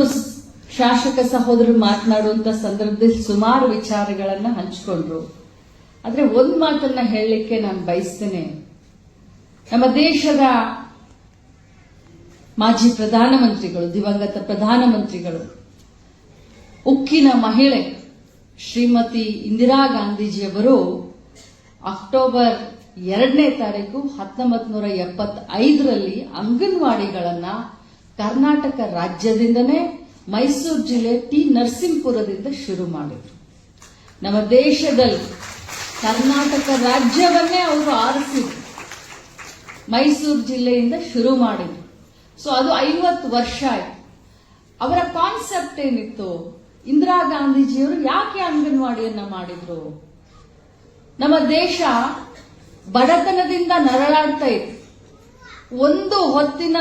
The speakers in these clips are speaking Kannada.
ಇಬ್ರು ಶಾಸಕ ಸಹೋದರರು ಮಾತನಾಡುವಂತ ಸಂದರ್ಭದಲ್ಲಿ ಸುಮಾರು ವಿಚಾರಗಳನ್ನ ಹಂಚಿಕೊಂಡ್ರು. ಆದ್ರೆ ಒಂದ್ ಮಾತನ್ನ ಹೇಳಲಿಕ್ಕೆ ನಾನು ಬಯಸ್ತೇನೆ. ನಮ್ಮ ದೇಶದ ಮಾಜಿ ಪ್ರಧಾನಮಂತ್ರಿಗಳು, ದಿವಂಗತ ಪ್ರಧಾನಮಂತ್ರಿಗಳು, ಉಕ್ಕಿನ ಮಹಿಳೆ ಶ್ರೀಮತಿ ಇಂದಿರಾ ಗಾಂಧೀಜಿಯವರು ಅಕ್ಟೋಬರ್ ಎರಡನೇ ತಾರೀಕು ಹತ್ತೊಂಬತ್ ನೂರ ಎಪ್ಪತ್ತೈದರಲ್ಲಿ ಅಂಗನವಾಡಿಗಳನ್ನ ಕರ್ನಾಟಕ ರಾಜ್ಯದಿಂದನೇ ಮೈಸೂರು ಜಿಲ್ಲೆ ಟಿ ನರಸಿಂಹಪುರದಿಂದ ಶುರು ಮಾಡಿದ್ರು. ನಮ್ಮ ದೇಶದಲ್ಲಿ ಕರ್ನಾಟಕ ರಾಜ್ಯವನ್ನೇ ಅವರು ಆರಿಸಿದ್ರು. ಮೈಸೂರು ಜಿಲ್ಲೆಯಿಂದ ಶುರು ಮಾಡಿದ್ರು. ಸೊ ಅದು ಐವತ್ತು ವರ್ಷ ಆಯ್ತು. ಅವರ ಕಾನ್ಸೆಪ್ಟ್ ಏನಿತ್ತು? ಇಂದಿರಾ ಗಾಂಧೀಜಿಯವರು ಯಾಕೆ ಅಂಗನವಾಡಿಯನ್ನ ಮಾಡಿದ್ರು? ನಮ್ಮ ದೇಶ ಬಡತನದಿಂದ ನರಳಾಡ್ತಾ ಇತ್ತು. ಒಂದು ಹೊತ್ತಿನ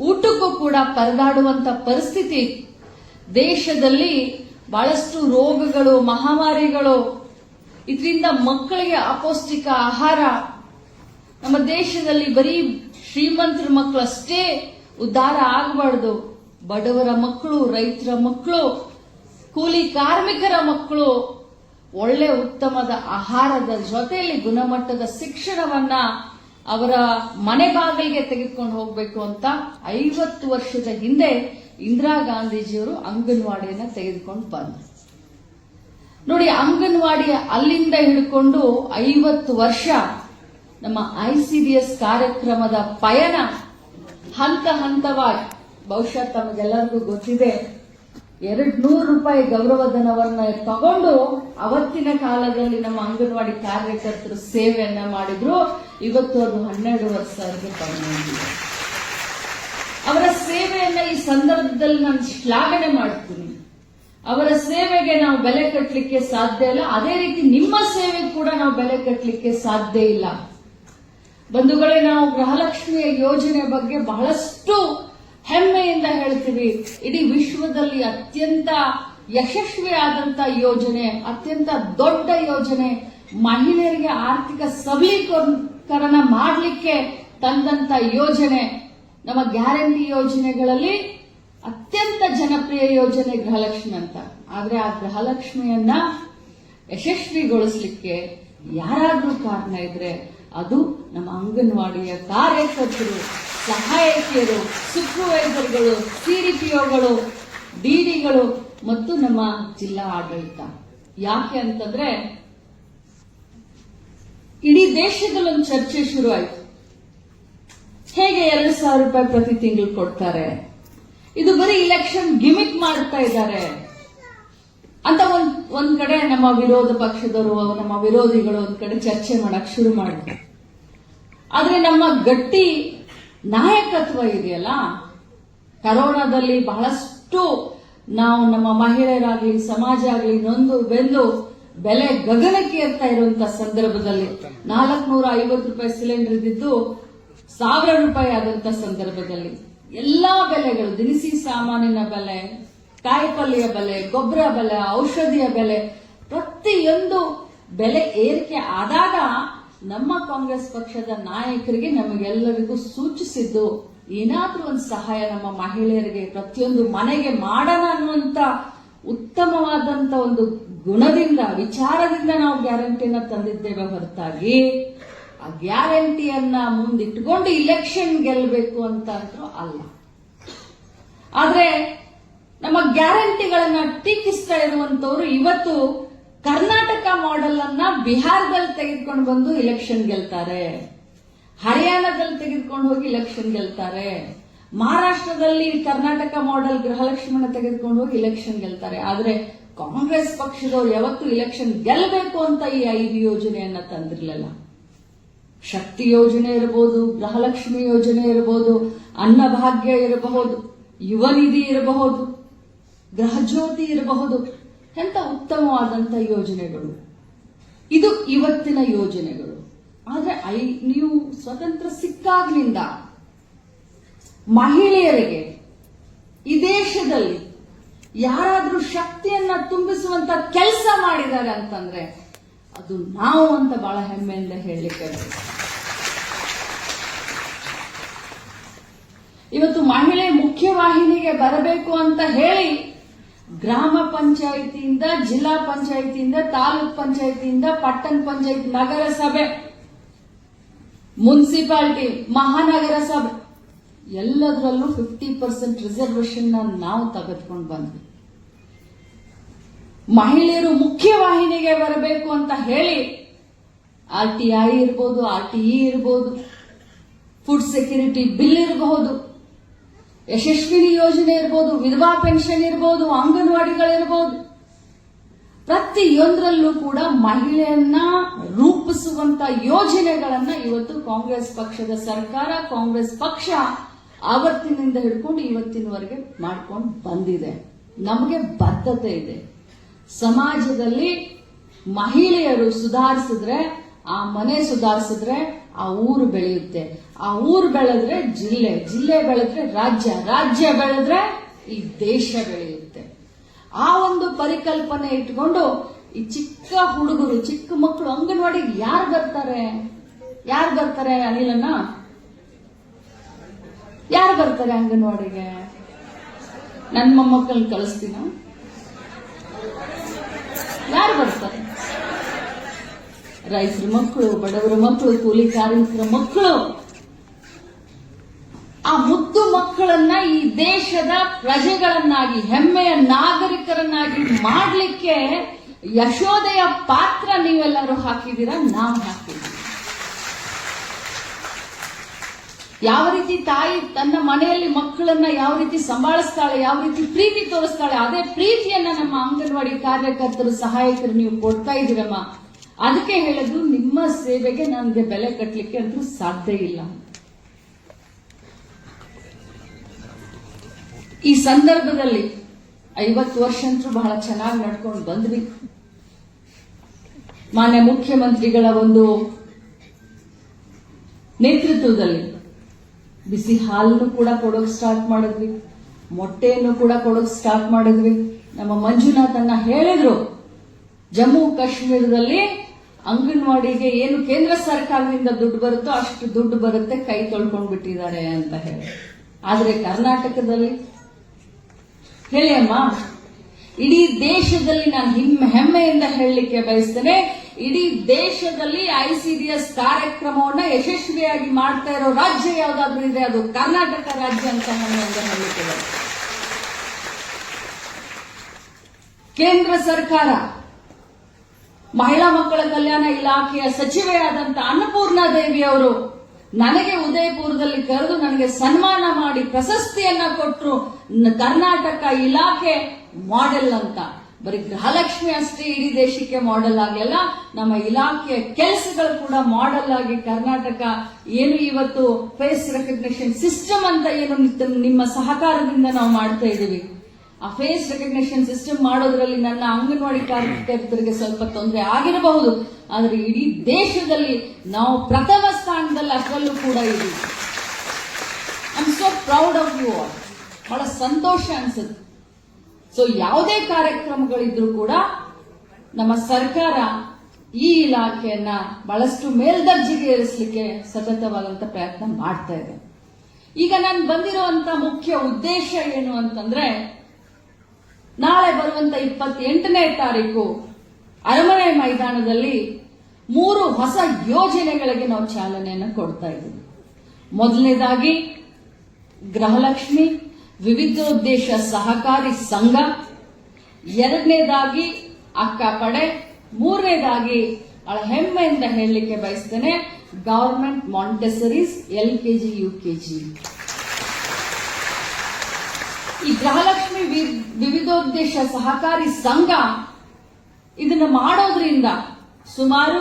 ಊಟಕ್ಕೂ ಕೂಡ ಪರದಾಡುವಂತ ಪರಿಸ್ಥಿತಿ. ದೇಶದಲ್ಲಿ ಬಹಳಷ್ಟು ರೋಗಗಳು, ಮಹಾಮಾರಿಗಳು, ಇದರಿಂದ ಮಕ್ಕಳಿಗೆ ಅಪೌಷ್ಟಿಕ ಆಹಾರ. ನಮ್ಮ ದೇಶದಲ್ಲಿ ಬರೀ ಶ್ರೀಮಂತರ ಮಕ್ಕಳಷ್ಟೇ ಉದ್ಧಾರ ಆಗಬಾರ್ದು. ಬಡವರ ಮಕ್ಕಳು, ರೈತರ ಮಕ್ಕಳು, ಕೂಲಿ ಕಾರ್ಮಿಕರ ಮಕ್ಕಳು, ಒಳ್ಳೆ ಉತ್ತಮದ ಆಹಾರದ ಜೊತೆಯಲ್ಲಿ ಗುಣಮಟ್ಟದ ಶಿಕ್ಷಣವನ್ನ ಅವರ ಮನೆ ಬಾಗಿಲಿಗೆ ತೆಗೆದುಕೊಂಡು ಹೋಗಬೇಕು ಅಂತ ಐವತ್ತು ವರ್ಷದ ಹಿಂದೆ ಇಂದಿರಾ ಗಾಂಧೀಜಿಯವರು ಅಂಗನವಾಡಿಯನ್ನ ತೆಗೆದುಕೊಂಡು ಬಂದರು. ನೋಡಿ, ಅಂಗನವಾಡಿ ಅಲ್ಲಿಂದ ಹಿಡ್ಕೊಂಡು ಐವತ್ತು ವರ್ಷ ನಮ್ಮ ಐಸಿಡಿಎಸ್ ಕಾರ್ಯಕ್ರಮದ ಪಯಣ ಹಂತ ಹಂತವಾಗಿ. ಬಹುಶಃ ತಮಗೆಲ್ಲರಿಗೂ ಗೊತ್ತಿದೆ ಎರಡ್ ನೂರು ರೂಪಾಯಿ ಗೌರವಧನವನ್ನ ತಗೊಂಡು ಅವತ್ತಿನ ಕಾಲದಲ್ಲಿ ನಮ್ಮ ಅಂಗನವಾಡಿ ಕಾರ್ಯಕರ್ತರು ಸೇವೆಯನ್ನ ಮಾಡಿದ್ರು. ಇವತ್ತು ಅದು ಹನ್ನೆರಡು ವರ್ಷಕ್ಕೆ ತಗೊಂಡಿದೆ ಅವರ ಸೇವೆಯನ್ನ ಈ ಸಂದರ್ಭದಲ್ಲಿ ನಾನು ಶ್ಲಾಘನೆ ಮಾಡ್ತೀನಿ. ಅವರ ಸೇವೆಗೆ ನಾವು ಬೆಲೆ ಕಟ್ಟಲಿಕ್ಕೆ ಸಾಧ್ಯ ಇಲ್ಲ. ಅದೇ ರೀತಿ ನಿಮ್ಮ ಸೇವೆ ಕೂಡ ನಾವು ಬೆಲೆ ಕಟ್ಟಲಿಕ್ಕೆ ಸಾಧ್ಯ ಇಲ್ಲ. ಬಂಧುಗಳೇ, ನಾವು ಗೃಹಲಕ್ಷ್ಮಿಯ ಯೋಜನೆ ಬಗ್ಗೆ ಬಹಳಷ್ಟು ಹೆಮ್ಮೆಯಿಂದ ಹೇಳ್ತೀವಿ, ಇಡೀ ವಿಶ್ವದಲ್ಲಿ ಅತ್ಯಂತ ಯಶಸ್ವಿಯಾದಂತ ಯೋಜನೆ, ಅತ್ಯಂತ ದೊಡ್ಡ ಯೋಜನೆ, ಮಹಿಳೆಯರಿಗೆ ಆರ್ಥಿಕ ಸಬಲೀಕರಣ ಮಾಡಲಿಕ್ಕೆ ತಂದಂತ ಯೋಜನೆ. ನಮ್ಮ ಗ್ಯಾರಂಟಿ ಯೋಜನೆಗಳಲ್ಲಿ ಅತ್ಯಂತ ಜನಪ್ರಿಯ ಯೋಜನೆ ಗೃಹಲಕ್ಷ್ಮಿ ಅಂತ. ಆದ್ರೆ ಆ ಗೃಹಲಕ್ಷ್ಮಿಯನ್ನ ಯಶಸ್ವಿಗೊಳಿಸಲಿಕ್ಕೆ ಯಾರಾದ್ರೂ ಕಾರಣ ಇದ್ರೆ ಅದು ನಮ್ಮ ಅಂಗನವಾಡಿಯ ಕಾರ್ಯಕರ್ತರು. ಸಹಾಯಕಿಯರು ಸೂಪರ್ವೈಸರ್ಗಳು ಡಿ ಡಿಡಿಗಳು ಮತ್ತು ನಮ್ಮ ಜಿಲ್ಲಾ ಆಡಳಿತ. ಯಾಕೆ ಅಂತಂದ್ರೆ ಇಡೀ ದೇಶದಲ್ಲಿ ಒಂದು ಚರ್ಚೆ ಶುರು ಹೇಗೆ ಎರಡು ಸಾವಿರ ರೂಪಾಯಿ ಪ್ರತಿ ತಿಂಗಳು ಕೊಡ್ತಾರೆ? ಇದು ಬರೀ ಇಲೆಕ್ಷನ್ ಗಿಮಿಕ್ ಮಾಡ್ತಾ ಇದ್ದಾರೆ. ಅಂತ ಒಂದ್ ಒಂದ್ ಕಡೆ ನಮ್ಮ ವಿರೋಧ ಪಕ್ಷದವರು, ನಮ್ಮ ವಿರೋಧಿಗಳು ಒಂದ್ ಕಡೆ ಚರ್ಚೆ ಮಾಡಕ್ ಶುರು ಮಾಡಿದ್ರು. ಆದ್ರೆ ನಮ್ಮ ಗಟ್ಟಿ ನಾಯಕತ್ವ ಇದೆಯಲ್ಲ? ಕರೋನಾದಲ್ಲಿ ಬಹಳಷ್ಟು ನಾವು ನಮ್ಮ ಮಹಿಳೆಯರಾಗ್ಲಿ ಸಮಾಜ ಆಗ್ಲಿ ನೊಂದು ಬೆಂದು ಬೆಲೆ ಗಗನಕ್ಕೆ ಏರ್ತಾ ಇರುವಂತ ಸಂದರ್ಭದಲ್ಲಿ ನಾಲ್ಕನೂರ ಐವತ್ತು ರೂಪಾಯಿ ಸಿಲಿಂಡರ್ ಇದ್ದಿದ್ದು ಸಾವಿರ ರೂಪಾಯಿ ಆದಂತ ಸಂದರ್ಭದಲ್ಲಿ ಎಲ್ಲಾ ಬೆಲೆಗಳು, ದಿನಸಿ ಸಾಮಾನಿನ ಬೆಲೆ, ಕಾಯಿಪಲ್ಯ ಬೆಲೆ, ಗೊಬ್ಬರ ಬೆಲೆ, ಔಷಧಿಯ ಬೆಲೆ, ಪ್ರತಿಯೊಂದು ಬೆಲೆ ಏರಿಕೆ ಆದಾಗ ನಮ್ಮ ಕಾಂಗ್ರೆಸ್ ಪಕ್ಷದ ನಾಯಕರಿಗೆ ನಮಗೆಲ್ಲರಿಗೂ ಸೂಚಿಸಿದ್ದು, ಏನಾದರೂ ಒಂದು ಸಹಾಯ ನಮ್ಮ ಮಹಿಳೆಯರಿಗೆ, ಪ್ರತಿಯೊಂದು ಮನೆಗೆ ಮಾಡೋಣ ಅನ್ನುವಂತ ಉತ್ತಮವಾದಂತ ಒಂದು ಗುಣದಿಂದ, ವಿಚಾರದಿಂದ ನಾವು ಗ್ಯಾರಂಟಿನ ತಂದಿದ್ದೇವೆ ಹೊರತಾಗಿ. ಆ ಗ್ಯಾರಂಟಿಯನ್ನ ಮುಂದಿಟ್ಕೊಂಡು ಇಲೆಕ್ಷನ್ ಗೆಲ್ಲಬೇಕು ಅಂತ ಅಲ್ಲ. ಆದ್ರೆ ನಮ್ಮ ಗ್ಯಾರಂಟಿಗಳನ್ನ ಟೀಕಿಸ್ತಾ ಇರುವಂತವ್ರು ಇವತ್ತು ಕರ್ನಾಟಕ ಮಾಡೆಲ್ ಅನ್ನ ಬಿಹಾರದಲ್ಲಿ ತೆಗೆದುಕೊಂಡು ಬಂದು ಇಲೆಕ್ಷನ್ ಗೆಲ್ತಾರೆ. ಹರಿಯಾಣದಲ್ಲಿ ತೆಗೆದುಕೊಂಡು ಹೋಗಿ ಇಲೆಕ್ಷನ್ ಗೆಲ್ತಾರೆ. ಮಹಾರಾಷ್ಟ್ರದಲ್ಲಿ ಕರ್ನಾಟಕ ಮಾಡೆಲ್ ಗೃಹಲಕ್ಷ್ಮಣ ತೆಗೆದುಕೊಂಡು ಹೋಗಿ ಇಲೆಕ್ಷನ್ ಗೆಲ್ತಾರೆ. ಆದ್ರೆ ಕಾಂಗ್ರೆಸ್ ಪಕ್ಷದವ್ರು ಯಾವತ್ತು ಇಲೆಕ್ಷನ್ ಗೆಲ್ಲಬೇಕು ಅಂತ ಈ ಐದು ಯೋಜನೆಯನ್ನ ತಂದಿರಲಿಲ್ಲ. ಶಕ್ತಿ ಯೋಜನೆ ಇರಬಹುದು ಗೃಹಲಕ್ಷ್ಮಿ ಯೋಜನೆ ಇರಬಹುದು ಅನ್ನಭಾಗ್ಯ ಇರಬಹುದು, ಯುವ ನಿಧಿ ಇರಬಹುದು, ಗೃಹಜ್ಯೋತಿ ಇರಬಹುದು, ಎಂತ ಉತ್ತಮವಾದಂತ ಯೋಜನೆಗಳು. ಇದು ಇವತ್ತಿನ ಯೋಜನೆಗಳು. ಆದ್ರೆ ಐ, ನೀವು ಸ್ವತಂತ್ರ ಸಿಕ್ಕಾಗ್ಲಿಂದ ಮಹಿಳೆಯರಿಗೆ ಈ ದೇಶದಲ್ಲಿ ಯಾರಾದ್ರೂ ಶಕ್ತಿಯನ್ನ ತುಂಬಿಸುವಂತ ಕೆಲಸ ಮಾಡಿದ್ದಾರೆ ಅಂತಂದ್ರೆ ಅದು ನಾವು ಅಂತ ಬಹಳ ಹೆಮ್ಮೆಯಿಂದ ಹೇಳಲಿಕ್ಕೆ ಇವತ್ತು ಮಹಿಳೆ ಮುಖ್ಯವಾಹಿನಿಗೆ ಬರಬೇಕು ಅಂತ ಹೇಳಿ ಗ್ರಾಮ ಪಂಚಾಯಿತಿಯಿಂದ, ಜಿಲ್ಲಾ ಪಂಚಾಯಿತಿಯಿಂದ, ತಾಲೂಕ್ ಪಂಚಾಯಿತಿಯಿಂದ, ಪಟ್ಟಣ ಪಂಚಾಯತ್, ನಗರಸಭೆ, ಮುನ್ಸಿಪಾಲಿಟಿ ಮಹಾನಗರ ಸಭೆ ಎಲ್ಲದರಲ್ಲೂ ಫಿಫ್ಟಿ ಪರ್ಸೆಂಟ್ ರಿಸರ್ವೇಶನ್ ನಾವು ತೆಗೆದುಕೊಂಡು ಬಂದ್ವಿ. ಮಹಿಳೆಯರು ಮುಖ್ಯವಾಹಿನಿಗೆ ಬರಬೇಕು ಅಂತ ಹೇಳಿ, ಆರ್ ಟಿ ಐ ಇರ್ಬೋದು, ಆರ್ ಟಿ ಇ ಇರ್ಬೋದು ಫುಡ್ ಸೆಕ್ಯೂರಿಟಿ ಬಿಲ್ ಇರಬಹುದು ಯಶಸ್ವಿನಿ ಯೋಜನೆ ಇರ್ಬೋದು, ವಿಧವಾ ಪೆನ್ಷನ್ ಇರ್ಬೋದು, ಅಂಗನವಾಡಿಗಳಿರ್ಬೋದು. ಪ್ರತಿಯೊಂದರಲ್ಲೂ ಕೂಡ ಮಹಿಳೆಯನ್ನ ರೂಪಿಸುವಂತ ಯೋಜನೆಗಳನ್ನ ಇವತ್ತು ಕಾಂಗ್ರೆಸ್ ಪಕ್ಷದ ಸರ್ಕಾರ, ಕಾಂಗ್ರೆಸ್ ಪಕ್ಷ ಆವತ್ತಿನಿಂದ ಹಿಡ್ಕೊಂಡು ಇವತ್ತಿನವರೆಗೆ ಮಾಡ್ಕೊಂಡು ಬಂದಿದೆ. ನಮಗೆ ಬದ್ಧತೆ ಇದೆ. ಸಮಾಜದಲ್ಲಿ ಮಹಿಳೆಯರು ಸುಧಾರಿಸಿದ್ರೆ, ಆ ಮನೆ ಸುಧಾರಿಸಿದ್ರೆ, ಆ ಊರು ಬೆಳೆಯುತ್ತೆ. ಆ ಊರು ಬೆಳೆದ್ರೆ ಜಿಲ್ಲೆ ಜಿಲ್ಲೆ ಬೆಳೆದ್ರೆ ರಾಜ್ಯ ರಾಜ್ಯ ಬೆಳೆದ್ರೆ ಈ ದೇಶ ಬೆಳೆಯುತ್ತೆ. ಆ ಒಂದು ಪರಿಕಲ್ಪನೆ ಇಟ್ಕೊಂಡು ಈ ಚಿಕ್ಕ ಹುಡುಗರು, ಚಿಕ್ಕ ಮಕ್ಕಳು ಅಂಗನವಾಡಿಗೆ ಯಾರು ಬರ್ತಾರೆ? ಯಾರು ಬರ್ತಾರೆ ಅನಿಲನ್ನ? ಯಾರು ಬರ್ತಾರೆ ಅಂಗನವಾಡಿಗೆ? ನನ್ನ ಮೊಮ್ಮಕ್ಕಳನ್ನ ಕಳಿಸ್ತೀನ? ಯಾರು ಬರ್ತಾರೆ? ರೈತರ ಮಕ್ಕಳು, ಬಡವರ ಮಕ್ಕಳು, ಕೂಲಿ ಕಾರ್ಮಿಕರ ಮಕ್ಕಳು. ಆ ಮುದ್ದು ಮಕ್ಕಳನ್ನ ಈ ದೇಶದ ಪ್ರಜೆಗಳನ್ನಾಗಿ, ಹೆಮ್ಮೆಯ ನಾಗರಿಕರನ್ನಾಗಿ ಮಾಡಲಿಕ್ಕೆ ಯಶೋದೆಯ ಪಾತ್ರ ನೀವೆಲ್ಲರೂ ಹಾಕಿದ್ದೀರಾ? ನಾವು ಹಾಕಿದ್ದೀವಿ. ಯಾವ ರೀತಿ ತಾಯಿ ತನ್ನ ಮನೆಯಲ್ಲಿ ಮಕ್ಕಳನ್ನ ಯಾವ ರೀತಿ ಸಂಭಾಳಿಸ್ತಾಳೆ, ಯಾವ ರೀತಿ ಪ್ರೀತಿ ತೋರಿಸ್ತಾಳೆ, ಅದೇ ಪ್ರೀತಿಯನ್ನ ನಮ್ಮ ಅಂಗನವಾಡಿ ಕಾರ್ಯಕರ್ತರು, ಸಹಾಯಕರು ನೀವು ಕೊಡ್ತಾ ಇದ್ದೀರಮ್ಮ. ಅದಕ್ಕೆ ಹೇಳೋದು, ನಿಮ್ಮ ಸೇವೆಗೆ ನನಗೆ ಬೆಲೆ ಕಟ್ಟಲಿಕ್ಕೆ ಅಂತೂ ಸಾಧ್ಯ ಇಲ್ಲ. ಈ ಸಂದರ್ಭದಲ್ಲಿ ಐವತ್ತು ವರ್ಷ ಅಂತೂ ಬಹಳ ಚೆನ್ನಾಗಿ ನಡ್ಕೊಂಡು ಬಂದ್ವಿ. ಮಾನ್ಯ ಮುಖ್ಯಮಂತ್ರಿಗಳ ಒಂದು ನೇತೃತ್ವದಲ್ಲಿ ಬಿಸಿ ಹಾಲನ್ನು ಕೂಡ ಕೊಡೋಕ್ ಸ್ಟಾರ್ಟ್ ಮಾಡಿದ್ವಿ, ಮೊಟ್ಟೆಯನ್ನು ಕೂಡ ಕೊಡೋಕ್ ಸ್ಟಾರ್ಟ್ ಮಾಡಿದ್ವಿ. ನಮ್ಮ ಮಂಜುನಾಥನ್ನ ಹೇಳಿದ್ರು, ಜಮ್ಮು ಕಾಶ್ಮೀರದಲ್ಲಿ ಅಂಗನವಾಡಿಗೆ ಏನು ಕೇಂದ್ರ ಸರ್ಕಾರದಿಂದ ದುಡ್ಡು ಬರುತ್ತೋ ಅಷ್ಟು ದುಡ್ಡು ಬರುತ್ತೆ, ಕೈ ತೊಳ್ಕೊಂಡ್ಬಿಟ್ಟಿದ್ದಾರೆ ಅಂತ ಹೇಳಿ. ಆದ್ರೆ ಕರ್ನಾಟಕದಲ್ಲಿ ಹೇಳಿ ಅಮ್ಮ ಇಡೀ ದೇಶದಲ್ಲಿ ನಾನು ಹಿಮ್ಮ ಹೆಮ್ಮೆಯಿಂದ ಹೇಳಲಿಕ್ಕೆ ಬಯಸ್ತೇನೆ, ಇಡೀ ದೇಶದಲ್ಲಿ ಐಸಿಡಿಎಸ್ ಕಾರ್ಯಕ್ರಮವನ್ನ ಯಶಸ್ವಿಯಾಗಿ ಮಾಡ್ತಾ ಇರೋ ರಾಜ್ಯ ಯಾವ್ದಾದ್ರು ಇದೆ ಅದು ಕರ್ನಾಟಕ ರಾಜ್ಯ ಅಂತ ಹೆಮ್ಮೆಯಿಂದ ಹೇಳಲಿಕ್ಕೆ. ಕೇಂದ್ರ ಸರ್ಕಾರ, ಮಹಿಳಾ ಮಕ್ಕಳ ಕಲ್ಯಾಣ ಇಲಾಖೆಯ ಸಚಿವೆಯಾದಂತ ಅನ್ನಪೂರ್ಣ ದೇವಿ ಅವರು ನನಗೆ ಉದಯಪುರದಲ್ಲಿ ಕರೆದು ನನಗೆ ಸನ್ಮಾನ ಮಾಡಿ ಪ್ರಶಸ್ತಿಯನ್ನ ಕೊಟ್ಟರು ಕರ್ನಾಟಕ ಇಲಾಖೆ ಮಾಡೆಲ್ ಅಂತ. ಬರೀ ಗೃಹಲಕ್ಷ್ಮಿ ಅಷ್ಟೇ ಇಡೀ ದೇಶಕ್ಕೆ ಮಾಡೆಲ್ ಆಗಲಿಲ್ಲ ನಮ್ಮ ಇಲಾಖೆಯ ಕೆಲಸಗಳು ಕೂಡ ಮಾಡೆಲ್ ಆಗಿ ಕರ್ನಾಟಕ ಏನು ಇವತ್ತು ಫೇಸ್ ರೆಕಗ್ನಿಷನ್ ಸಿಸ್ಟಮ್ ಅಂತ ಏನು ನಿಮ್ಮ ಸಹಕಾರದಿಂದ ನಾವು ಮಾಡ್ತಾ ಇದ್ದೀವಿ. ಆ ಫೇಸ್ ರೆಕಗ್ನಿಷನ್ ಸಿಸ್ಟಮ್ ಮಾಡೋದ್ರಲ್ಲಿ ನನ್ನ ಅಂಗನವಾಡಿ ಕಾರ್ಯಕರ್ತರಿಗೆ ಸ್ವಲ್ಪ ತೊಂದರೆ ಆಗಿರಬಹುದು. ಆದರೆ ಇಡೀ ದೇಶದಲ್ಲಿ ನಾವು ಪ್ರಥಮ ಸ್ಥಾನದಲ್ಲಿ ಅದರಲ್ಲೂ ಕೂಡ ಇದ್ದೀವಿ. I am so proud of you all ಬಹಳ ಸಂತೋಷ ಅನ್ಸುತ್ತೆ. ಸೊ ಯಾವುದೇ ಕಾರ್ಯಕ್ರಮಗಳಿದ್ರೂ ಕೂಡ ನಮ್ಮ ಸರ್ಕಾರ ಈ ಇಲಾಖೆಯನ್ನ ಬಹಳಷ್ಟು ಮೇಲ್ದರ್ಜೆಗೆ ಏರಿಸಲಿಕ್ಕೆ ಸತತವಾದಂತ ಪ್ರಯತ್ನ ಮಾಡ್ತಾ ಇದೆ. ಈಗ ನಾನು ಬಂದಿರುವಂತ ಮುಖ್ಯ ಉದ್ದೇಶ ಏನು ಅಂತಂದ್ರೆ, ನಾಳೆ ಬರುವಂತ ಇಪ್ಪತ್ತೆಂಟನೇ ತಾರೀಕು ಅರಮನೆ ಮೈದಾನದಲ್ಲಿ ಮೂರು ಹೊಸ ಯೋಜನೆಗಳಿಗೆ ನಾವು ಚಾಲನೆಯನ್ನು ಕೊಡ್ತಾ ಇದ್ದೀವಿ. ಮೊದಲನೇದಾಗಿ ಗೃಹಲಕ್ಷ್ಮಿ, ವಿವಿಧೋದ್ದೇಶ ಸಹಕಾರಿ ಸಂಘ, ಎರಡನೇದಾಗಿ ಅಕ್ಕ ಪಡೆ, ಮೂರನೇದಾಗಿ ಬಹಳ ಹೆಮ್ಮೆಯಿಂದ ಹೇಳಲಿಕ್ಕೆ ಬಯಸ್ತೇನೆ government Montessoris L KG U KG ಈ ಗೃಹಲಕ್ಷ್ಮಿ ವಿವಿಧೋದ್ದೇಶ ಸಹಕಾರಿ ಸಂಘ ಇದನ್ನ ಮಾಡೋದ್ರಿಂದ ಸುಮಾರು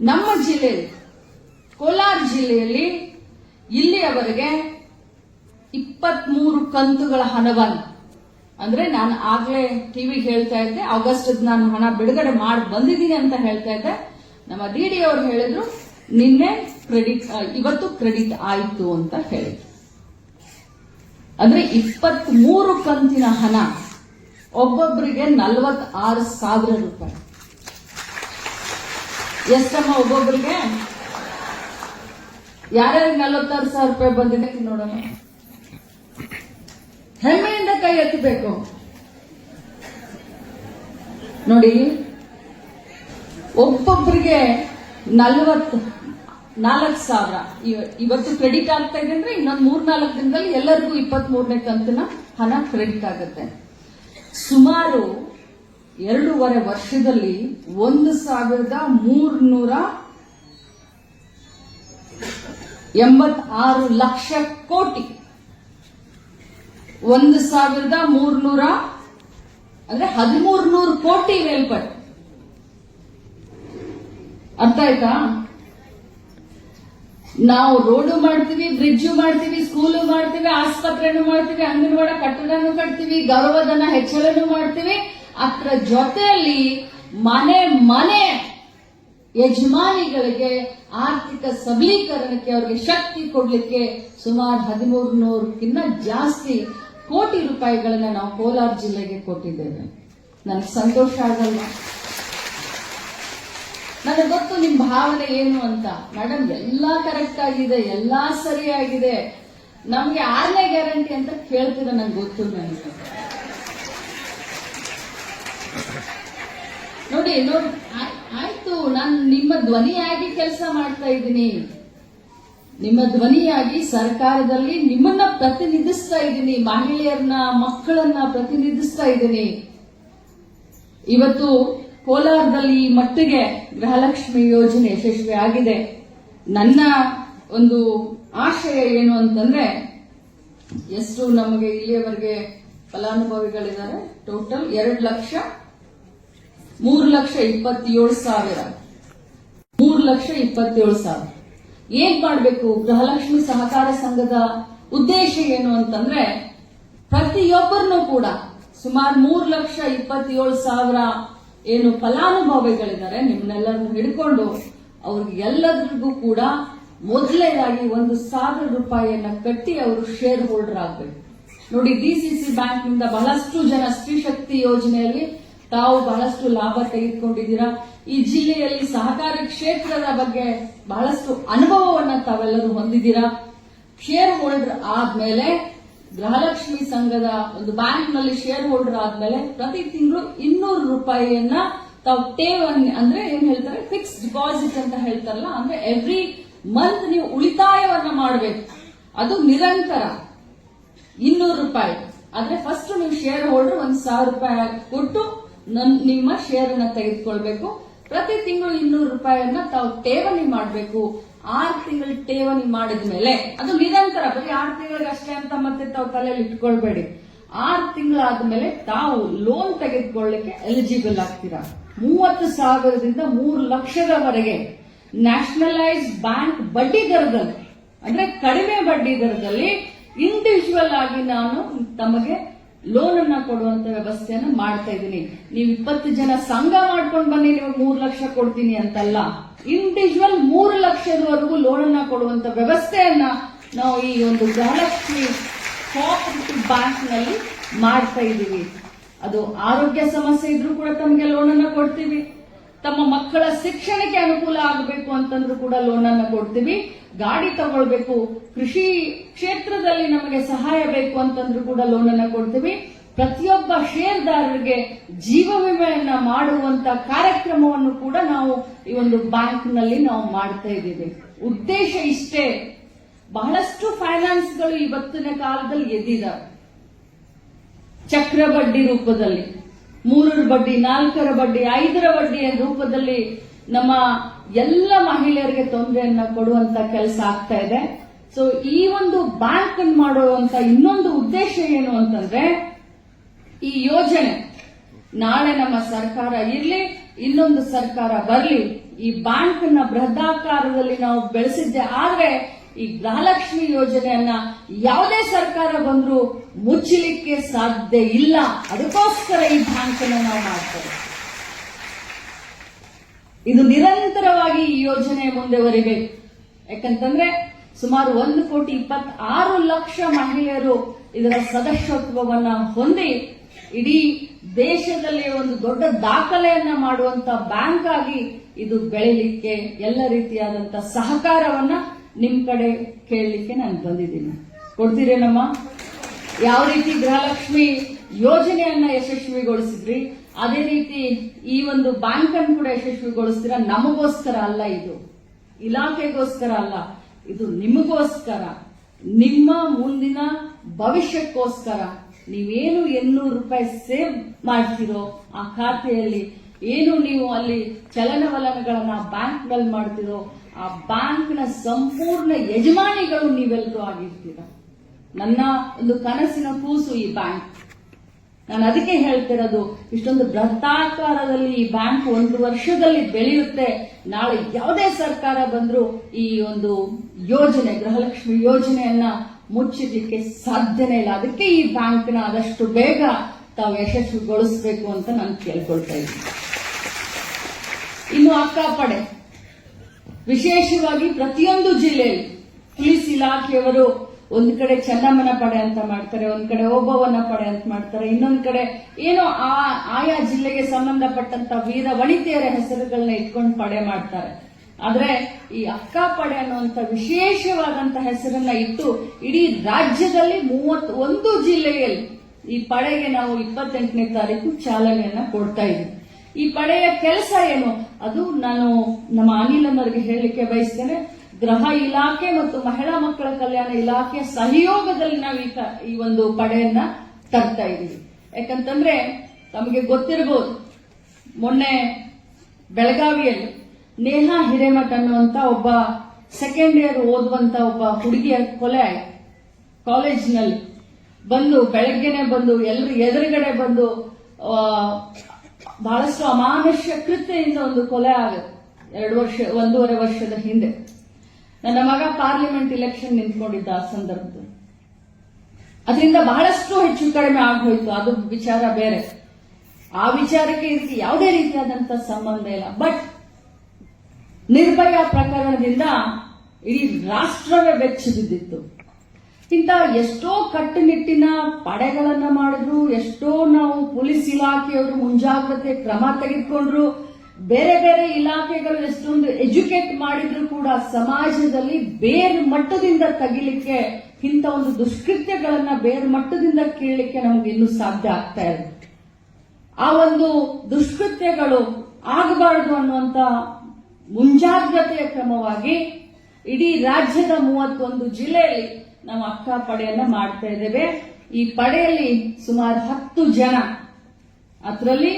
ನಮ್ಮ ಜಿಲ್ಲೆಯಲ್ಲಿ, ಕೋಲಾರ ಜಿಲ್ಲೆಯಲ್ಲಿ ಇಲ್ಲಿಯವರೆಗೆ ಇಪ್ಪತ್ಮೂರು ಕಂತುಗಳ ಹಣವನ್ನು, ಅಂದ್ರೆ ನಾನು ಆಗ್ಲೇ ಟಿವಿ ಹೇಳ್ತಾ ಇದ್ದೆ ಆಗಸ್ಟ್ ನಾನು ಹಣ ಬಿಡುಗಡೆ ಮಾಡಿ ಬಂದಿದ್ದೀನಿ ಅಂತ ಹೇಳ್ತಾ ಇದ್ದೆ. ನಮ್ಮ ಡಿ ಡಿ ಅವರು ಹೇಳಿದ್ರು, ನಿನ್ನೆ ಕ್ರೆಡಿಟ್ ಇವತ್ತು ಕ್ರೆಡಿಟ್ ಆಯಿತು ಅಂತ ಹೇಳಿದ್ರು. ಅಂದ್ರೆ ಇಪ್ಪತ್ತ್ ಮೂರು ಕಂತಿನ ಹಣ ಒಬ್ಬೊಬ್ಬರಿಗೆ ಆರು ಸಾವಿರ ರೂಪಾಯಿ. ಎಷ್ಟಮ್ಮ ಒಬ್ಬೊಬ್ಬರಿಗೆ ಯಾರ್ಯಾರಿಗೆ ನಲ್ವತ್ತಾರು ಸಾವಿರ ರೂಪಾಯಿ ಬಂದಿದೆ ನೋಡೋಣ ಹೆಮ್ಮೆಯಿಂದ ಕೈ ಎತ್ತಬೇಕು. ನೋಡಿ ಒಬ್ಬೊಬ್ಬರಿಗೆ ನಲ್ವತ್ತು, ನಾಲ್ಕು ಸಾವಿರ. ಇವ- ಇವತ್ತು ಕ್ರೆಡಿಟ್ ಆಗ್ತಾ ಇದೆ ಅಂದ್ರೆ ಇನ್ನೊಂದು ಮೂರ್ನಾಲ್ಕು ದಿನದಲ್ಲಿ ಎಲ್ಲರಿಗೂ ಇಪ್ಪತ್ತ್ ಮೂರನೇ ಕಂತಿನ ಹಣ ಕ್ರೆಡಿಟ್ ಆಗುತ್ತೆ. ಸುಮಾರು ಎರಡೂವರೆ ವರ್ಷದಲ್ಲಿ ಒಂದು ಸಾವಿರದ ಮೂರ್ನೂರ ಎಂಬತ್ತಾರು ಲಕ್ಷ ಕೋಟಿ. ಒಂದು ಸಾವಿರದ ಮೂರ್ನೂರ, ಅಂದ್ರೆ ಹದಿಮೂರು ನೂರು ಕೋಟಿ ಮೇಲ್ಪಟ್ಟು ಅರ್ಥ ಆಯ್ತಾ? ನಾವು ರೋಡು ಮಾಡ್ತೀವಿ ಬ್ರಿಡ್ಜ್ ಮಾಡ್ತೀವಿ ಸ್ಕೂಲು ಮಾಡ್ತೀವಿ, ಆಸ್ಪತ್ರೆನು ಮಾಡ್ತೀವಿ, ಅಂಗನವಾಡ ಕಟ್ಟಡನೂ ಕಟ್ತೀವಿ, ಗೌರವಧನ ಹೆಚ್ಚಳನು ಮಾಡ್ತೀವಿ. ಅದರ ಜೊತೆಯಲ್ಲಿ ಮನೆ ಮನೆ ಯಜಮಾನಿಗಳಿಗೆ ಆರ್ಥಿಕ ಸಬಲೀಕರಣಕ್ಕೆ ಅವರಿಗೆ ಶಕ್ತಿ ಕೊಡಲಿಕ್ಕೆ ಸುಮಾರು ಹದಿಮೂರು ನೂರಕ್ಕಿಂತ ಜಾಸ್ತಿ ಕೋಟಿ ರೂಪಾಯಿಗಳನ್ನ ನಾವು ಕೋಲಾರ ಜಿಲ್ಲೆಗೆ ಕೊಟ್ಟಿದ್ದೇವೆ. ನನಗೆ ಸಂತೋಷ ಆಗಲ್ಲ ನನಗೆ ಗೊತ್ತು ನಿಮ್ ಭಾವನೆ ಏನು ಅಂತ. ಮೇಡಮ್ ಎಲ್ಲಾ ಕರೆಕ್ಟ್ ಆಗಿದೆ, ಎಲ್ಲಾ ಸರಿಯಾಗಿದೆ ನಮ್ಗೆ ಆರನೇ ಗ್ಯಾರಂಟಿ ಅಂತ ಕೇಳ್ತೀರ ನಂಗೆ ಗೊತ್ತು ನನಗೆ. ನೋಡಿ ನೋಡಿ, ಆಯ್- ಆಯ್ತು, ನಾನು ನಿಮ್ಮ ಧ್ವನಿಯಾಗಿ ಕೆಲಸ ಮಾಡ್ತಾ ಇದ್ದೀನಿ. ನಿಮ್ಮ ಧ್ವನಿಯಾಗಿ ಸರ್ಕಾರದಲ್ಲಿ ನಿಮ್ಮನ್ನ ಪ್ರತಿನಿಧಿಸ್ತಾ ಇದ್ದೀನಿ, ಮಹಿಳೆಯರನ್ನ, ಮಕ್ಕಳನ್ನ ಪ್ರತಿನಿಧಿಸ್ತಾ ಇದ್ದೀನಿ. ಇವತ್ತು ಕೋಲಾರದಲ್ಲಿ ಈ ಮಟ್ಟಿಗೆ ಗೃಹಲಕ್ಷ್ಮಿ ಯೋಜನೆ ಯಶಸ್ವಿ ಆಗಿದೆ. ನನ್ನ ಒಂದು ಆಶಯ ಏನು ಅಂತಂದ್ರೆ, ಎಷ್ಟು ನಮಗೆ ಇಲ್ಲಿಯವರೆಗೆ ಫಲಾನುಭವಿಗಳಿದ್ದಾರೆ? ಟೋಟಲ್ ಎರಡು ಲಕ್ಷ, ಮೂರು ಲಕ್ಷ ಇಪ್ಪತ್ತೇಳು ಸಾವಿರ. ಮೂರು ಲಕ್ಷ ಇಪ್ಪತ್ತೇಳು ಸಾವಿರ. ಏನ್ ಮಾಡಬೇಕು? ಗೃಹಲಕ್ಷ್ಮಿ ಸಹಕಾರ ಸಂಘದ ಉದ್ದೇಶ ಏನು ಅಂತಂದ್ರೆ, ಪ್ರತಿಯೊಬ್ಬರನ್ನೂ ಕೂಡ ಸುಮಾರು ಮೂರು ಲಕ್ಷ ಇಪ್ಪತ್ತೇಳು ಸಾವಿರ ಏನು ಫಲಾನುಭವಿಗಳಿದ್ದಾರೆ, ನಿಮ್ಮನ್ನೆಲ್ಲರನ್ನು ಹಿಡ್ಕೊಂಡು ಅವ್ರಿಗೆ ಎಲ್ಲರಿಗೂ ಕೂಡ ಮೊದಲನೇದಾಗಿ ಒಂದು ಸಾವಿರ ರೂಪಾಯಿಯನ್ನ ಕಟ್ಟಿ ಅವರು ಶೇರ್ ಹೋಲ್ಡರ್ ಆಗಬೇಕು. ನೋಡಿ ಡಿಸಿಸಿ ಬ್ಯಾಂಕ್ನಿಂದ ಬಹಳಷ್ಟು ಜನ ಸ್ತ್ರೀ ಶಕ್ತಿ ಯೋಜನೆಯಲ್ಲಿ ತಾವು ಬಹಳಷ್ಟು ಲಾಭ ತೆಗೆದುಕೊಂಡಿದ್ದೀರಾ? ಈ ಜಿಲ್ಲೆಯಲ್ಲಿ ಸಹಕಾರಿ ಕ್ಷೇತ್ರದ ಬಗ್ಗೆ ಬಹಳಷ್ಟು ಅನುಭವವನ್ನ ತಾವೆಲ್ಲರೂ ಹೊಂದಿದ್ದೀರಾ? ಶೇರ್ ಹೋಲ್ಡರ್ ಆದ್ಮೇಲೆ ಗೃಹಲಕ್ಷ್ಮಿ ಸಂಘದ ಒಂದು ಬ್ಯಾಂಕ್ನಲ್ಲಿ ಶೇರ್ ಹೋಲ್ಡರ್ ಆದ್ಮೇಲೆ ಪ್ರತಿ ತಿಂಗಳು ಇನ್ನೂರು ರೂಪಾಯಿಯನ್ನ ತಾವು ಠೇವಣಿ ಅಂದ್ರೆ ಏನ್ ಹೇಳ್ತಾರೆ? ಫಿಕ್ಸ್ ಡಿಪಾಸಿಟ್ ಅಂತ ಹೇಳ್ತಾರಲ್ಲ, ಅಂದ್ರೆ ಎವ್ರಿ ಮಂತ್ ನೀವು ಉಳಿತಾಯವನ್ನ ಮಾಡಬೇಕು. ಅದು ನಿರಂತರ. ಇನ್ನೂರು ರೂಪಾಯಿ. ಆದ್ರೆ ಫಸ್ಟ್ ನೀವು ಶೇರ್ ಹೋಲ್ಡರ್ ಒಂದ್ ಸಾವಿರ ರೂಪಾಯಿ ಕೊಟ್ಟು ನಿಮ್ಮ ಶೇರ್ ಅನ್ನ ತೆಗೆದುಕೊಳ್ಬೇಕು. ಪ್ರತಿ ತಿಂಗಳು ಇನ್ನೂರು ರೂಪಾಯಿಯನ್ನ ತಾವು ಠೇವಣಿ ಮಾಡಬೇಕು. ಆರು ತಿಂಗಳು ಠೇವಣಿ ಮಾಡಿದ ಮೇಲೆ, ಅದು ನಿರಂತರ, ಬರೀ ಆರು ತಿಂಗಳಿಗೆ ಅಷ್ಟೇ ಅಂತ ಮತ್ತೆ ತಾವು ತಲೆಯಲ್ಲಿ ಇಟ್ಕೊಳ್ಬೇಡಿ. ಆರು ತಿಂಗಳಾದ್ಮೇಲೆ ತಾವು ಲೋನ್ ತೆಗೆದುಕೊಳ್ಳಿಕ್ಕೆ ಎಲಿಜಿಬಲ್ ಆಗ್ತೀರಾ? ಮೂವತ್ತು ಸಾವಿರದಿಂದ ಮೂರು ಲಕ್ಷದವರೆಗೆ ನ್ಯಾಷನಲೈಸ್ ಬ್ಯಾಂಕ್ ಬಡ್ಡಿ ದರದಲ್ಲಿ, ಅಂದ್ರೆ ಕಡಿಮೆ ಬಡ್ಡಿ ದರದಲ್ಲಿ ಇಂಡಿವಿಜುವಲ್ ಆಗಿ ನಾನು ತಮಗೆ ಲೋನ್ ಅನ್ನ ಕೊಡುವಂತ ವ್ಯವಸ್ಥೆಯನ್ನ ಮಾಡ್ತಾ ಇದ್ದೀನಿ. ನೀವು ಇಪ್ಪತ್ತು ಜನ ಸಂಘ ಮಾಡ್ಕೊಂಡು ಬನ್ನಿ ನಿಮಗೆ ಮೂರು ಲಕ್ಷ ಕೊಡ್ತೀನಿ ಅಂತಲ್ಲ. ಇಂಡಿವಿಜುವಲ್ ಮೂರು ಲಕ್ಷದವರೆಗೂ ಲೋನ್ ಅನ್ನ ಕೊಡುವಂತ ವ್ಯವಸ್ಥೆಯನ್ನ ನಾವು ಈ ಒಂದು ಗೃಹಲಕ್ಷ್ಮಿ ಕೋಆಪರೇಟಿವ್ ಬ್ಯಾಂಕ್ನಲ್ಲಿ ಮಾಡ್ತಾ ಇದ್ದೀವಿ. ಅದು ಆರೋಗ್ಯ ಸಮಸ್ಯೆ ಇದ್ರೂ ಕೂಡ ತಮಗೆ ಲೋನ್ ಅನ್ನ ಕೊಡ್ತೀವಿ. ತಮ್ಮ ಮಕ್ಕಳ ಶಿಕ್ಷಣಕ್ಕೆ ಅನುಕೂಲ ಆಗಬೇಕು ಅಂತಂದ್ರೂ ಕೂಡ ಲೋನ್ ಅನ್ನು ಕೊಡ್ತೀವಿ. ಗಾಡಿ ತಗೊಳ್ಬೇಕು. ಕೃಷಿ ಕ್ಷೇತ್ರದಲ್ಲಿ ನಮಗೆ ಸಹಾಯ ಬೇಕು ಅಂತಂದ್ರೂ ಕೂಡ ಲೋನ್ ಅನ್ನು ಕೊಡ್ತೀವಿ. ಪ್ರತಿಯೊಬ್ಬ ಷೇರ್ದಾರರಿಗೆ ಜೀವ ವಿಮೆಯನ್ನ ಮಾಡುವಂತ ಕಾರ್ಯಕ್ರಮವನ್ನು ಕೂಡ ನಾವು ಈ ಒಂದು ಬ್ಯಾಂಕ್ನಲ್ಲಿ ನಾವು ಮಾಡ್ತಾ ಇದ್ದೀವಿ. ಉದ್ದೇಶ ಇಷ್ಟೇ. ಬಹಳಷ್ಟು ಫೈನಾನ್ಸ್ಗಳು ಇವತ್ತಿನ ಕಾಲದಲ್ಲಿ ಎದ್ದಿದ್ದಾರೆ ಚಕ್ರ ಬಡ್ಡಿ ರೂಪದಲ್ಲಿ. ಮೂರರ ಬಡ್ಡಿ, ನಾಲ್ಕರ ಬಡ್ಡಿ, ಐದರ ಬಡ್ಡಿಯ ರೂಪದಲ್ಲಿ ನಮ್ಮ ಎಲ್ಲ ಮಹಿಳೆಯರಿಗೆ ತೊಂದರೆಯನ್ನ ಕೊಡುವಂತ ಕೆಲಸ ಆಗ್ತಾ ಇದೆ. ಸೊ ಈ ಒಂದು ಬ್ಯಾಂಕ್ ಮಾಡುವಂತ ಇನ್ನೊಂದು ಉದ್ದೇಶ ಏನು ಅಂತಂದ್ರೆ, ಈ ಯೋಜನೆ ನಾಳೆ ನಮ್ಮ ಸರ್ಕಾರ ಇರಲಿ, ಇನ್ನೊಂದು ಸರ್ಕಾರ ಬರಲಿ, ಈ ಬ್ಯಾಂಕ್ ಬೃಹದಾಕಾರದಲ್ಲಿ ನಾವು ಬೆಳೆಸಿದ್ದೆ. ಆದ್ರೆ ಈ ಗೃಹಲಕ್ಷ್ಮಿ ಯೋಜನೆಯನ್ನ ಯಾವುದೇ ಸರ್ಕಾರ ಬಂದರೂ ಮುಚ್ಚಲಿಕ್ಕೆ ಸಾಧ್ಯ ಇಲ್ಲ. ಅದಕ್ಕೋಸ್ಕರ ಈ ಬ್ಯಾಂಕ್ ಅನ್ನು ನಾವು ಮಾಡ್ತೇವೆ. ಇದು ನಿರಂತರವಾಗಿ ಈ ಯೋಜನೆ ಮುಂದುವರಿಬೇಕು. ಯಾಕಂತಂದ್ರೆ ಸುಮಾರು ಒಂದು ಕೋಟಿ ಇಪ್ಪತ್ತಾರು ಲಕ್ಷ ಮಹಿಳೆಯರು ಇದರ ಸದಸ್ಯತ್ವವನ್ನ ಹೊಂದಿ ಇಡೀ ದೇಶದಲ್ಲಿ ಒಂದು ದೊಡ್ಡ ದಾಖಲೆಯನ್ನ ಮಾಡುವಂತ ಬ್ಯಾಂಕ್ ಆಗಿ ಇದು ಬೆಳೀಲಿಕ್ಕೆ ಎಲ್ಲ ರೀತಿಯಾದಂತ ಸಹಕಾರವನ್ನ ನಿಮ್ ಕಡೆ ಕೇಳಲಿಕ್ಕೆ ನಾನು ಬಂದಿದ್ದೀನಿ. ಕೊಡ್ತೀರೇನಮ್ಮ? ಯಾವ ರೀತಿ ಗೃಹಲಕ್ಷ್ಮಿ ಯೋಜನೆಯನ್ನ ಯಶಸ್ವಿಗೊಳಿಸಿದ್ರಿ, ಅದೇ ರೀತಿ ಈ ಒಂದು ಬ್ಯಾಂಕ್ ಅನ್ನು ಕೂಡ ಯಶಸ್ವಿಗೊಳಿಸ್ತೀರಾ? ನಮಗೋಸ್ಕರ ಅಲ್ಲ ಇದು. ಇಲಾಖೆಗೋಸ್ಕರ ಅಲ್ಲ, ಇದು ನಿಮಗೋಸ್ಕರ. ನಿಮ್ಮ ಮುಂದಿನ ಭವಿಷ್ಯಕ್ಕೋಸ್ಕರ ನೀವೇನು ಎನ್ನೂರು ರೂಪಾಯಿ ಸೇವ್ ಮಾಡ್ತೀರೋ ಆ ಖಾತೆಯಲ್ಲಿ ಏನು ನೀವು ಅಲ್ಲಿ ಚಲನವಲನಗಳನ್ನ ಬ್ಯಾಂಕ್ಗಳಲ್ಲಿ ಮಾಡ್ತೀರೋ ಆ ಬ್ಯಾಂಕ್ನ ಸಂಪೂರ್ಣ ಯಜಮಾನಿಗಳು ನೀವೆಲ್ಲರೂ ಆಗಿರ್ತೀರ. ನನ್ನ ಒಂದು ಕನಸಿನ ಕೂಸು ಈ ಬ್ಯಾಂಕ್. ನಾನು ಅದಕ್ಕೆ ಹೇಳ್ತಿರೋದು, ಇಷ್ಟೊಂದು ಬೃಹತ್ತಾಕಾರದಲ್ಲಿ ಈ ಬ್ಯಾಂಕ್ ಒಂದು ವರ್ಷದಲ್ಲಿ ಬೆಳೆಯುತ್ತೆ. ನಾಳೆ ಯಾವುದೇ ಸರ್ಕಾರ ಬಂದರೂ ಈ ಒಂದು ಯೋಜನೆ, ಗೃಹಲಕ್ಷ್ಮಿ ಯೋಜನೆಯನ್ನ ಮುಚ್ಚಲಿಕ್ಕೆ ಸಾಧ್ಯನೇ ಇಲ್ಲ. ಅದಕ್ಕೆ ಈ ಬ್ಯಾಂಕ್ನ ಆದಷ್ಟು ಬೇಗ ತಾವು ಯಶಸ್ವಿಗೊಳಿಸಬೇಕು ಅಂತ ನಾನು ಕೇಳ್ಕೊಳ್ತಾ ಇದ್ದೀನಿ. ಇನ್ನು ಅಕ್ಕಾಪಡೆ. ವಿಶೇಷವಾಗಿ ಪ್ರತಿಯೊಂದು ಜಿಲ್ಲೆಯಲ್ಲಿ ಪೊಲೀಸ್ ಇಲಾಖೆಯವರು ಒಂದ್ ಕಡೆ ಚನ್ನಮ್ಮನ ಪಡೆ ಅಂತ ಮಾಡ್ತಾರೆ, ಒಂದ್ ಕಡೆ ಓಬವ್ವನ ಪಡೆ ಅಂತ ಮಾಡ್ತಾರೆ, ಇನ್ನೊಂದ್ ಕಡೆ ಏನೋ ಆ, ಆಯಾ ಜಿಲ್ಲೆಗೆ ಸಂಬಂಧಪಟ್ಟಂತ ವೀರ ವನಿತೆಯರ ಹೆಸರುಗಳನ್ನ ಇಟ್ಕೊಂಡು ಪಡೆ ಮಾಡ್ತಾರೆ. ಆದ್ರೆ ಈ ಅಕ್ಕ ಪಡೆ ಅನ್ನುವಂತ ವಿಶೇಷವಾದಂತ ಹೆಸರನ್ನ ಇಟ್ಟು ಇಡೀ ರಾಜ್ಯದಲ್ಲಿ ಮೂವತ್ ಒಂದು ಜಿಲ್ಲೆಯಲ್ಲಿ ಈ ಪಡೆಗೆ ನಾವು ಇಪ್ಪತ್ತೆಂಟನೇ ತಾರೀಕು ಚಾಲನೆಯನ್ನ ಕೊಡ್ತಾ ಇದ್ದೀವಿ. ಈ ಪಡೆಯ ಕೆಲಸ ಏನು? ಅದು ನಾನು ನಮ್ಮ ಅನಿಲನ್ನರಿಗೆ ಹೇಳಲಿಕ್ಕೆ ಬಯಸ್ತೇನೆ. ಗೃಹ ಇಲಾಖೆ ಮತ್ತು ಮಹಿಳಾ ಮಕ್ಕಳ ಕಲ್ಯಾಣ ಇಲಾಖೆ ಸಹಯೋಗದಲ್ಲಿ ನಾವು ಈ ಒಂದು ಪಡೆಯನ್ನ ತರ್ತಾ ಇದ್ದೀವಿ. ಯಾಕಂತಂದ್ರೆ ತಮಗೆ ಗೊತ್ತಿರಬಹುದು ಮೊನ್ನೆ ಬೆಳಗಾವಿಯಲ್ಲಿ ನೇಹಾ ಹಿರೇಮಠ ಅನ್ನುವಂತ ಒಬ್ಬ ಸೆಕೆಂಡ್ ಇಯರ್ ಓದುವಂತ ಒಬ್ಬ ಹುಡುಗಿಯ ಕೊಲೆ ಆಯ್ತು. ಕಾಲೇಜಿನಲ್ಲಿ ಬಂದು, ಬೆಳಗ್ಗೆನೆ ಬಂದು ಎಲ್ಲರೂ ಎದುರುಗಡೆ ಬಂದು ಬಹಳಷ್ಟು ಅಮಾನುಷ್ಯ ಕೃತ್ಯದಿಂದ ಒಂದು ಕೊಲೆ ಆಗುತ್ತೆ ಎರಡು ವರ್ಷ, ಒಂದೂವರೆ ವರ್ಷದ ಹಿಂದೆ. ನನ್ನ ಮಗ ಪಾರ್ಲಿಮೆಂಟ್ ಇಲೆಕ್ಷನ್ ನಿಂತ್ಕೊಂಡಿದ್ದ ಆ ಸಂದರ್ಭದಲ್ಲಿ. ಅದರಿಂದ ಬಹಳಷ್ಟು ಹೆಚ್ಚು ಕಡಿಮೆ ಆಗೋಯ್ತು ಅದು ವಿಚಾರ ಬೇರೆ. ಆ ವಿಚಾರಕ್ಕೆ ಇದಕ್ಕೆ ಯಾವುದೇ ರೀತಿಯಾದಂತ ಸಂಬಂಧ ಇಲ್ಲ. ಬಟ್ ನಿರ್ಭಯ ಪ್ರಕರಣದಿಂದ ಇಡೀ ರಾಷ್ಟ್ರವೇ ಬೆಚ್ಚಿ ಬಿದ್ದಿತ್ತು. ಇಂಥ ಎಷ್ಟೋ ಕಟ್ಟುನಿಟ್ಟಿನ ಪಡೆಗಳನ್ನ ಮಾಡಿದ್ರು, ಎಷ್ಟೋ ನಾವು ಪೊಲೀಸ್ ಇಲಾಖೆಯವರು ಮುಂಜಾಗ್ರತೆ ಕ್ರಮ ತೆಗೆದುಕೊಂಡ್ರು. ಬೇರೆ ಬೇರೆ ಇಲಾಖೆಗಳು ಎಷ್ಟೊಂದು ಎಜುಕೇಟ್ ಮಾಡಿದ್ರು ಕೂಡ ಸಮಾಜದಲ್ಲಿ ಬೇರೆ ಮಟ್ಟದಿಂದ ತಗಿಲಿಕ್ಕೆ, ಇಂಥ ಒಂದು ದುಷ್ಕೃತ್ಯಗಳನ್ನ ಬೇರೆ ಮಟ್ಟದಿಂದ ಕೇಳಲಿಕ್ಕೆ ನಮ್ಗೆ ಇನ್ನು ಸಾಧ್ಯ ಆಗ್ತಾ ಇದೆ ಆ ಒಂದು ದುಷ್ಕೃತ್ಯಗಳು ಆಗಬಾರದು ಅನ್ನುವಂತ ಮುಂಜಾಗ್ರತೆಯ ಕ್ರಮವಾಗಿ ಇಡೀ ರಾಜ್ಯದ ಮೂವತ್ತೊಂದು ಜಿಲ್ಲೆಯಲ್ಲಿ ನಾವು ಅಕ್ಕ ಪಡೆಯನ್ನ ಮಾಡ್ತಾ ಇದ್ದೇವೆ. ಈ ಪಡೆಯಲ್ಲಿ ಸುಮಾರು ಹತ್ತು ಜನ, ಅದರಲ್ಲಿ